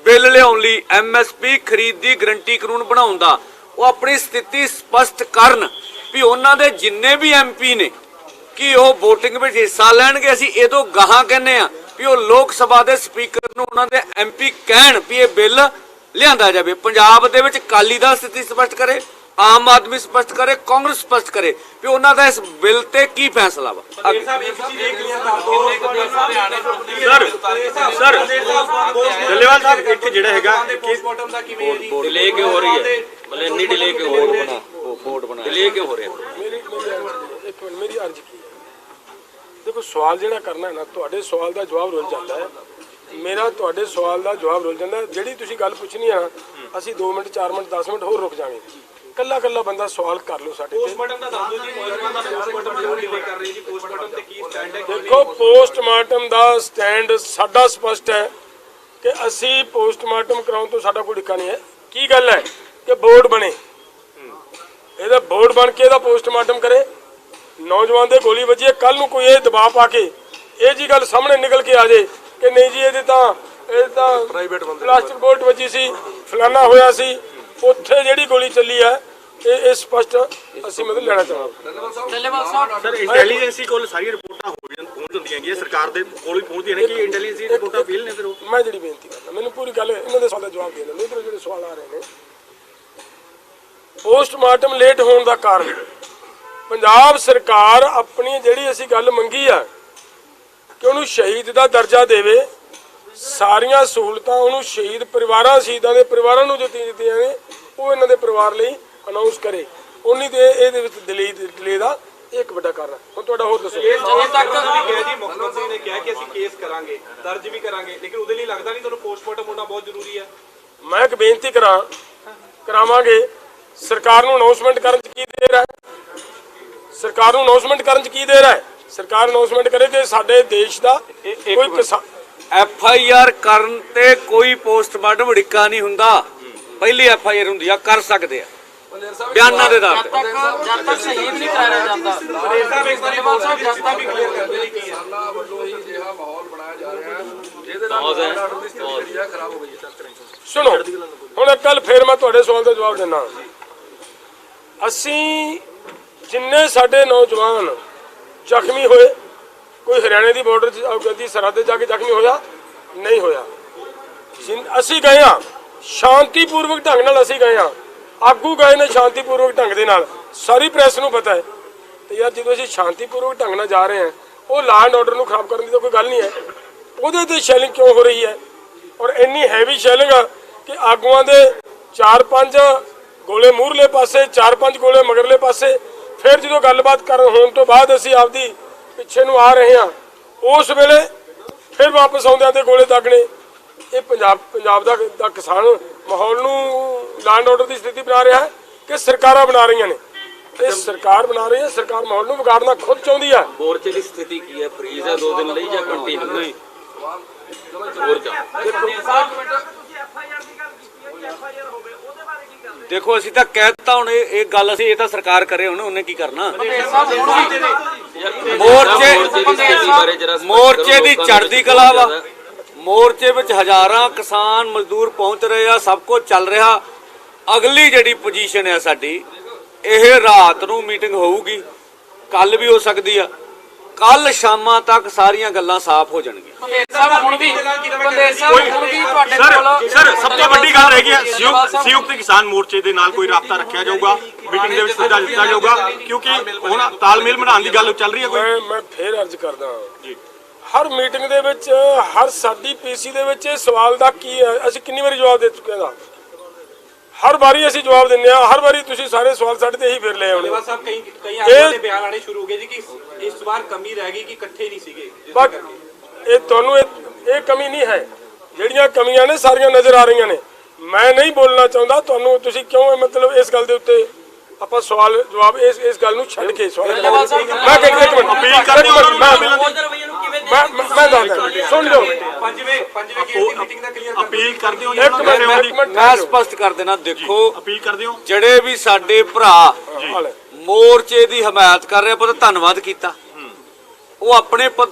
ਬਿੱਲ ਲਿਆਉਣ ਲਈ ਐਮਐਸਪੀ ਖਰੀਦ ਦੀ ਗਰੰਟੀ ਕਾਨੂੰਨ ਬਣਾਉਣ ਦਾ, ਉਹ ਆਪਣੀ ਸਥਿਤੀ ਸਪਸ਼ਟ ਕਰਨ ਵੀ ਉਹਨਾਂ ਦੇ ਜਿੰਨੇ ਵੀ ਐਮਪੀ ਨੇ ਕਿ ਉਹ VOTING ਵਿੱਚ ਹਿੱਸਾ ਲੈਣਗੇ, ਅਸੀਂ ਇਹ ਤੋਂ ਗਾਹਾਂ ਕਹਿੰਨੇ ਆ ਵੀ ਉਹ ਲੋਕ ਸਭਾ ਦੇ ਸਪੀਕਰ ਨੂੰ ਉਹਨਾਂ ਦੇ ਐਮਪੀ ਕਹਿਣ ਵੀ ਇਹ ਬਿੱਲ ਲਿਆਂਦਾ ਜਾਵੇ। ਪੰਜਾਬ ਦੇ ਵਿੱਚ ਕਾਲੀ ਦਲ ਸਥਿਤੀ ਸਪਸ਼ਟ ਕਰੇ। ਆਮ ਆਦਮੀ ਸਪਸ਼ਟ ਕਰੇ ਕਾਂਗਰਸ ਸਪਸ਼ਟ ਕਰੇ ਵੀ ਉਹਨਾਂ ਦਾ ਇਸ ਬਿੱਲ ਤੇ ਕੀ ਫੈਸਲਾ ਵਾ? ਅੱਗੇ। ਸਰ ਸਰ ਡੱਲੇਵਾਲ ਸਾਹਿਬ ਇੱਕ ਜਿਹੜਾ ਹੈਗਾ ਕਿ ਡਿਲੇ ਕਿਉਂ ਹੋ ਰਹੀ ਹੈ? ਮਤਲਬ ਇੰਨੀ ਡਿਲੇ ਕਿਉਂ ਹੋ ਰਹੀ ਹੈ? ਉਹ ਵੋਟ ਬਣਾ। ਡਿਲੇ ਕਿਉਂ ਹੋ ਰਿਹਾ? ਮੇਰੀ ਮੇਰੀ ਅਰਜ਼- ਇੱਕ ਮਿੰਟ ਮੇਰੀ ਅਰਜ਼ ਕੀ ਹੈ? ਦੇਖੋ ਸਵਾਲ ਜਿਹੜਾ ਕਰਨਾ ਹੈ ਨਾ ਤੁਹਾਡੇ ਸਵਾਲ ਦਾ ਜਵਾਬ ਰੁੱਲ ਜਾਂਦਾ ਹੈ। ਮੇਰਾ ਤੁਹਾਡੇ ਸਵਾਲ ਦਾ ਜਵਾਬ ਰੁੱਲ ਜਾਂਦਾ ਜਿਹੜੀ ਤੁਸੀਂ ਗੱਲ ਪੁੱਛਣੀ ਆ ਅਸੀਂ 2 ਮਿੰਟ 4 ਮਿੰਟ 10 ਮਿੰਟ ਹੋਰ ਰੁਕ ਜਾਵਾਂਗੇ। ਕੱਲਾ ਕੱਲਾ ਬੰਦਾ ਸਵਾਲ ਕਰ ਲਓ ਸਾਡੇ ਤੇ। ਪੋਸਟਮਾਰਟਮ ਦਾ ਦੱਸ ਦਿਓ ਜੀ ਪੋਸਟਮਾਰਟਮ ਦਾ ਡਿਲੇ ਕਰ ਰਹੇ ਜੀ ਪੋਸਟਮਾਰਟਮ ਤੇ ਕੀ ਸਟੈਂਡ ਹੈ ਦੇਖੋ ਪੋਸਟਮਾਰਟਮ ਦਾ ਸਟੈਂਡ ਸਾਡਾ ਸਪਸ਼ਟ ਹੈ ਕਿ ਅਸੀਂ ਪੋਸਟਮਾਰਟਮ ਕਰਾਉਣ ਤੋਂ ਸਾਡਾ ਕੋਈ ਡਿੱਕਾ ਨਹੀਂ ਹੈ। ਕੀ ਗੱਲ ਹੈ ਕਿ ਬੋਰਡ ਬਣੇ। ਇਹਦਾ ਬੋਰਡ ਬਣ ਕੇ ਇਹਦਾ ਪੋਸਟਮਾਰਟਮ ਕਰੇ। ਨੌਜਵਾਨ ਦੇ ਗੋਲੀ ਵੱਜੀ ਕੱਲ ਨੂੰ ਕੋਈ ਇਹ ਦਬਾਅ ਪਾ ਕੇ ਇਹ ਜੀ ਗੱਲ ਸਾਹਮਣੇ ਨਿਕਲ ਕੇ ਆ ਜੇ ਕਿ ਨਹੀਂ ਜੀ ਇਹਦੇ ਤਾਂ ਇਹ ਤਾਂ ਪ੍ਰਾਈਵੇਟ ਬੰਦੇ ਪਲਾਸਟਿਕ ਬੋਲਟ ਵੱਜੀ ਸੀ ਫਲਾਨਾ ਹੋਇਆ ਸੀ। ਉੱਥੇ ਜਿਹੜੀ ਗੋਲੀ ਚੱਲੀ ਹੈ ਇਹ ਇਹ ਸਪਸ਼ਟ ਅਸੀਂ ਮਤਲਬ ਲੈਣਾ ਚਾਹਾਂਗੇ। ਡੱਲੇਵਾਲ ਸਾਹਿਬ ਸਰ ਇੰਟੈਲੀਜੈਂਸੀ ਕੋਲ ਸਾਰੀਆਂ ਰਿਪੋਰਟਾਂ ਹੋ ਜਾਂ ਪਹੁੰਚ ਜਾਂਦੀਆਂ ਹੈਗੀਆਂ ਸਰਕਾਰ ਦੇ ਕੋਲ ਵੀ ਪਹੁੰਚਦੀਆਂ ਨੇ ਕਿ ਇੰਟੈਲੀਜੈਂਸੀ ਰਿਪੋਰਟਾਂ ਫੇਲ ਨੇ ਫਿਰ ਉਹ? ਮੈਂ ਜਿਹੜੀ ਬੇਨਤੀ ਕਰਦਾ ਮੈਨੂੰ ਪੂਰੀ ਗੱਲ ਇਹਨਾਂ ਦੇ ਸਵਾਲ ਦਾ ਜਵਾਬ ਦੇ ਦਿੰਦੇ ਇਧਰ ਜਿਹੜੇ ਸਵਾਲ ਆ ਰਹੇ ਨੇ ਪੋਸਟਮਾਰਟਮ ਲੇਟ ਹੋਣ ਦਾ ਕਾਰਨ ਪੰਜਾਬ ਸਰਕਾਰ ਆਪਣੀ ਜਿਹੜੀ ਅਸੀਂ ਗੱਲ ਮੰਗੀ ਆ ਕਿ ਉਹਨੂੰ ਸ਼ਹੀਦ ਦਾ ਦਰਜਾ ਦੇਵੇ ਸਾਰੀਆਂ ਸਹੂਲਤਾਂ ਉਹਨੂੰ ਸ਼ਹੀਦ ਪਰਿਵਾਰਾਂ ਸ਼ਹੀਦਾਂ ਦੇ ਪਰਿਵਾਰਾਂ ਨੂੰ ਦਿੱਤੀਆਂ ਦਿੱਤੀਆਂ ਨੇ ਉਹ ਇਹਨਾਂ ਦੇ ਪਰਿਵਾਰ ਲਈ ਅਨਾਉਂਸ ਕਰੇ। ਉਨੀ ਦੇ ਇਹਦੇ ਵਿੱਚ ਡਿਲੇ ਡਿਲੇ ਦਾ ਇੱਕ ਵੱਡਾ ਕਾਰਨ। ਹੈ ਹੁਣ ਤੁਹਾਡਾ ਹੋਰ ਦੱਸੋ। ਜਦੋਂ ਤੱਕ ਕਿਹਾ ਜੀ ਮੁੱਖ ਮੰਤਰੀ ਨੇ ਕਿਹਾ ਕਿ ਅਸੀਂ ਕੇਸ ਕਰਾਂਗੇ ਦਰਜ ਵੀ ਕਰਾਂਗੇ ਲੇਕਿਨ ਉਹਦੇ ਲਈ ਲੱਗਦਾ ਨਹੀਂ ਤੁਹਾਨੂੰ ਪੋਸਟਮਾਰਟਮ ਹੋਣਾ ਬਹੁਤ ਜ਼ਰੂਰੀ ਹੈ। ਮੈਂ ਇੱਕ ਬੇਨਤੀ ਕਰਾਂ ਕਰਾਵਾਂਗੇ। ਸਰਕਾਰ ਨੂੰ ਅਨਾਉਂਸਮੈਂਟ ਕਰਨ ਚ ਕੀ ਦੇਰ ਹੈ? ਸਰਕਾਰ ਨੂੰ ਅਨਾਉਂਸਮੈਂਟ ਕਰਨ ਚ ਕੀ ਦੇਰ ਹੈ? ਸਰਕਾਰ ਅਨਾਉਂਸਮੈਂਟ ਕਰੇ ਕਿ ਸਾਡੇ ਦੇਸ਼ ਦਾ ਕੋਈ ਕਿਸਾਨ ਐਫ ਆਈ ਆਰ ਕਰਨ ਤੇ ਕੋਈ ਪੋਸਟਮਾਰਟਮ ਅੜਿੱਕਾ ਨਹੀਂ ਹੁੰਦਾ। ਪਹਿਲੀ ਐਫ ਆਈ ਆਰ ਹੁੰਦੀ ਆ ਕਰ ਸਕਦੇ ਆ। ਬਿਆਨਾਂ ਦੇ ਜਦ ਤੇ। ਜਦ ਤੱਕ ਸ਼ਹੀਦ ਨਹੀਂ ਠਹਿਰਿਆ ਜਾਂਦਾ। ਡੱਲੇਵਾਲ ਸਾਹਿਬ ਜਦ ਤੱਕ ਮੌਜ ਹੈ ਸੁਣੋ ਹੁਣ ਇੱਕ ਗੱਲ ਫੇਰ ਮੈਂ ਤੁਹਾਡੇ ਸਵਾਲ ਦਾ ਜਵਾਬ ਦਿੰਦਾ। ਅਸੀਂ ਜਿੰਨੇ ਸਾਡੇ ਨੌਜਵਾਨ ਜ਼ਖਮੀ ਹੋਏ ਕੋਈ ਹਰਿਆਣੇ ਦੀ ਬਾਰਡਰ ਦੀ ਸਰਹੱਦ ਤੇ ਜਾ ਕੇ ਜ਼ਖਮੀ ਹੋਇਆ? ਨਹੀਂ ਹੋਇਆ। ਜਿਨ- ਅਸੀਂ ਗਏ ਆ ਸ਼ਾਂਤੀਪੂਰਵਕ ਢੰਗ ਨਾਲ ਅਸੀਂ ਗਏ ਆ ਆਗੂ ਗਏ ਨੇ ਸ਼ਾਂਤੀਪੂਰਵਕ ਢੰਗ ਦੇ ਨਾਲ। ਸਾਰੀ ਪ੍ਰੈਸ ਨੂੰ ਪਤਾ ਹੈ। ਤੇ ਯਾਰ ਜਦੋਂ ਅਸੀਂ ਸ਼ਾਂਤੀਪੂਰਵਕ ਢੰਗ ਨਾਲ ਜਾ ਰਹੇ ਹਾਂ, ਉਹ ਲਾਅ ਐਂਡ ਆਰਡਰ ਨੂੰ ਖਰਾਬ ਕਰਨ ਦੀ ਤਾਂ ਕੋਈ ਗੱਲ ਨਹੀਂ ਹੈ। ਉਹਦੇ ਤੇ ਸ਼ੈਲਿੰਗ ਕਿਉਂ ਹੋ ਰਹੀ ਹੈ? ਔਰ ਇੰਨੀ ਹੈਵੀ ਸ਼ੈਲਿੰਗ ਕਿ ਆਗੂਆਂ ਦੇ 4-5 ਗੋਲੇ ਮੂਰਲੇ ਪਾਸੇ 4-5 ਗੋਲੇ ਮਗਰਲੇ ਪਾਸੇ, ਫਿਰ ਜਦੋਂ ਗੱਲਬਾਤ ਕਰਨ ਹੋਣ ਤੋਂ ਬਾਅਦ ਅਸੀਂ ਆਪਦੀ ਪਿੱਛੇ ਨੂੰ ਆ ਰਹੇ ਹਾਂ। ਉਸ ਵੇਲੇ ਫਿਰ ਵਾਪਸ ਆਉਂਦਿਆਂ ਤੇ ਗੋਲੇ ਦਾਗਣੇ। ਇਹ ਪੰਜਾਬ ਪੰਜਾਬ ਦਾ ਦਾ ਕਿਸਾਨ ਮਾਹੌਲ ਨੂੰ ਲਾਂਡ ਆਰਡਰ ਦੀ ਸਥਿਤੀ ਬਣਾ ਰਿਹਾ ਹੈ ਕਿ ਸਰਕਾਰਾਂ ਬਣਾ ਰਹੀਆਂ ਨੇ। ਇਹ ਸਰਕਾਰ ਬਣਾ ਰਹੀ ਹੈ ਸਰਕਾਰ ਮਾਹੌਲ ਨੂੰ ਵਿਗਾੜਨਾ ਖੁਦ ਚਾਹੁੰਦੀ ਹੈ। ਮੋਰਚੇ ਦੀ ਸਥਿਤੀ ਕੀ ਹੈ? ਫਰੀਜ਼ ਹੈ ਦੋ ਦਿਨ ਲਈ ਜਾਂ ਕੰਟੀਨਿਊ ਨਹੀਂ। ਮੋਰਚਾ। ਦੇਖੋ ਅਸੀਂ ਤਾਂ ਕਹਿ ਦਿੱਤਾ ਹੁਣ ਇਹ ਗੱਲ ਅਸੀਂ ਇਹ ਤਾਂ ਸਰਕਾਰ ਕਰੇ ਹੁਣ ਉਹਨੇ ਕੀ ਕਰਨਾ? ਮੋਰਚੇ ਮੋਰਚੇ ਦੀ ਚੜ੍ਹਦੀ ਕਲਾ ਵਾ। ਮੋਰਚੇ ਵਿੱਚ ਹਜ਼ਾਰਾਂ ਕਿਸਾਨ ਮਜ਼ਦੂਰ ਪਹੁੰਚ ਰਹੇ ਆ ਸਭ ਕੁਝ ਚੱਲ ਰਿਹਾ। ਅਗਲੀ ਜਿਹੜੀ ਪੋਜੀਸ਼ਨ ਹੈ ਸਾਡੀ ਇਹ ਰਾਤ ਨੂੰ ਮੀਟਿੰਗ ਹੋਊਗੀ। ਕੱਲ ਵੀ ਹੋ ਸਕਦੀ ਆ। ਕੱਲ ਸ਼ਾਮਾਂ ਤੱਕ ਸਾਰੀਆਂ ਗੱਲਾਂ ਸਾਫ਼ ਹੋ ਜਾਣਗੀਆਂ। ਸਾਹਿਬ ਹੁਣ ਵੀ ਬੰਦੇਰ ਸਾਹਿਬ ਹੁਣ ਵੀ ਤੁਹਾਡੇ ਸਰ ਕੋਲ ਸਰ ਸਭ ਤੋਂ ਵੱਡੀ ਗੱਲ ਹੈਗੀ ਹੈ ਸੰਯੁਕਤ ਸੰਯੁਕਤ ਕਿਸਾਨ ਮੋਰਚੇ ਦੇ ਨਾਲ ਕੋਈ ਰਾਬਤਾ ਰੱਖਿਆ ਜਾਊਗਾ ਮੀਟਿੰਗ ਦੇ ਵਿੱਚ ਸੱਦਾ ਦਿੱਤਾ ਜਾਊਗਾ ਕਿਉਂਕਿ ਹੁਣ ਤਾਲਮੇਲ ਬਣਾਉਣ ਦੀ ਗੱਲ ਚੱਲ ਰਹੀ ਹੈ ਕੋਈ? ਮੈਂ ਮੈਂ ਫੇਰ ਅਰਜ਼ ਕਰਦਾ ਹਰ ਮੀਟਿੰਗ ਦੇ ਵਿੱਚ ਹਰ ਸਾਡੀ ਪੀਸੀ ਦੇ ਵਿੱਚ ਇਹ ਸਵਾਲ ਦਾ ਕੀ ਹੈ? ਅਸੀਂ ਕਿੰਨੀ ਵਾਰੀ ਜਵਾਬ ਦੇ ਚੁੱਕੇ ਹਾਂ? ਹਰ ਵਾਰੀ ਅਸੀਂ ਜਵਾਬ ਦਿੰਦੇ ਆ ਹਰ ਵਾਰੀ ਤੁਸੀਂ ਸਾਰੇ ਸਵਾਲ ਸਾਡੇ ਤੇ ਹੀ ਫਿਰ ਲੈ ਆਉਣੇ। ਸਾਹਿਬ ਕਈ ਕਈ ਆਗੂਆਂ ਇਹ ਦੇ ਬਿਆਨ ਆਣੇ ਸ਼ੁਰੂ ਹੋ ਗਏ ਜੀ ਕਿ ਇਸ ਵਾਰ ਕਮੀ ਰਹਿ ਗਈ ਕਿ ਇਕੱਠੇ ਨਹੀਂ ਸੀਗੇ ਬਟ ਇਹ ਤੁਹਾਨੂੰ ਇਹ ਇਹ ਕਮੀ ਨਹੀਂ ਹੈ। ਜਿਹੜੀਆਂ ਕਮੀਆਂ ਨੇ ਸਾਰੀਆਂ ਨਜ਼ਰ ਆ ਰਹੀਆਂ ਨੇ। ਮੈਂ ਨਹੀਂ ਬੋਲਣਾ ਚਾਹੁੰਦਾ ਤੁਹਾਨੂੰ ਤੁਸੀਂ ਕਿਉਂ ਇਹ ਮਤਲਬ ਇਸ ਗੱਲ ਦੇ ਉੱਤੇ ਆਪਾਂ ਸਵਾਲ ਜਵਾਬ ਇਸ ਇਸ ਗੱਲ ਨੂੰ ਛੱਡ ਕੇ ਸਵਾਲ ਮੈਂ ਇੱਕ ਇੱਕ ਮਿੰਟ ਅਪੀਲ ਕਰਦੇ ਹੋ ਇੱਕ ਮਿੰਟ, ਮੈਂ- ਮੈਂ ਮੈਂ ਮੈਂ ਦੱਸਦਾ ਸੁਣ ਲਓ। ਪੰਜਵੇਂ ਪੰਜਵੇਂ ਗੇੜ ਦੀ ਮੀਟਿੰਗ ਦਾ ਕਲੀਅਰ ਅਪੀਲ ਕਰਦੇ ਹੋ ਜੀ ਇੱਕ ਉਹਨਾਂ ਨੂੰ ਮਿੰਟ ਇੱਕ ਮਿੰਟ। ਮੈਂ ਸਪਸ਼ਟ ਕਰ ਦੇਣਾ ਦੇਖੋ ਅਪੀਲ ਕਰਦੇ ਹੋ? ਜਿਹੜੇ ਵੀ ਸਾਡੇ ਭਰਾ ਮੋਰਚੇ ਦੀ ਹਮਾਇਤ ਕਰ ਰਹੇ ਆਪਾਂ ਤਾਂ ਧੰਨਵਾਦ ਕੀਤਾ। ਉਹ ਆਪਣੇ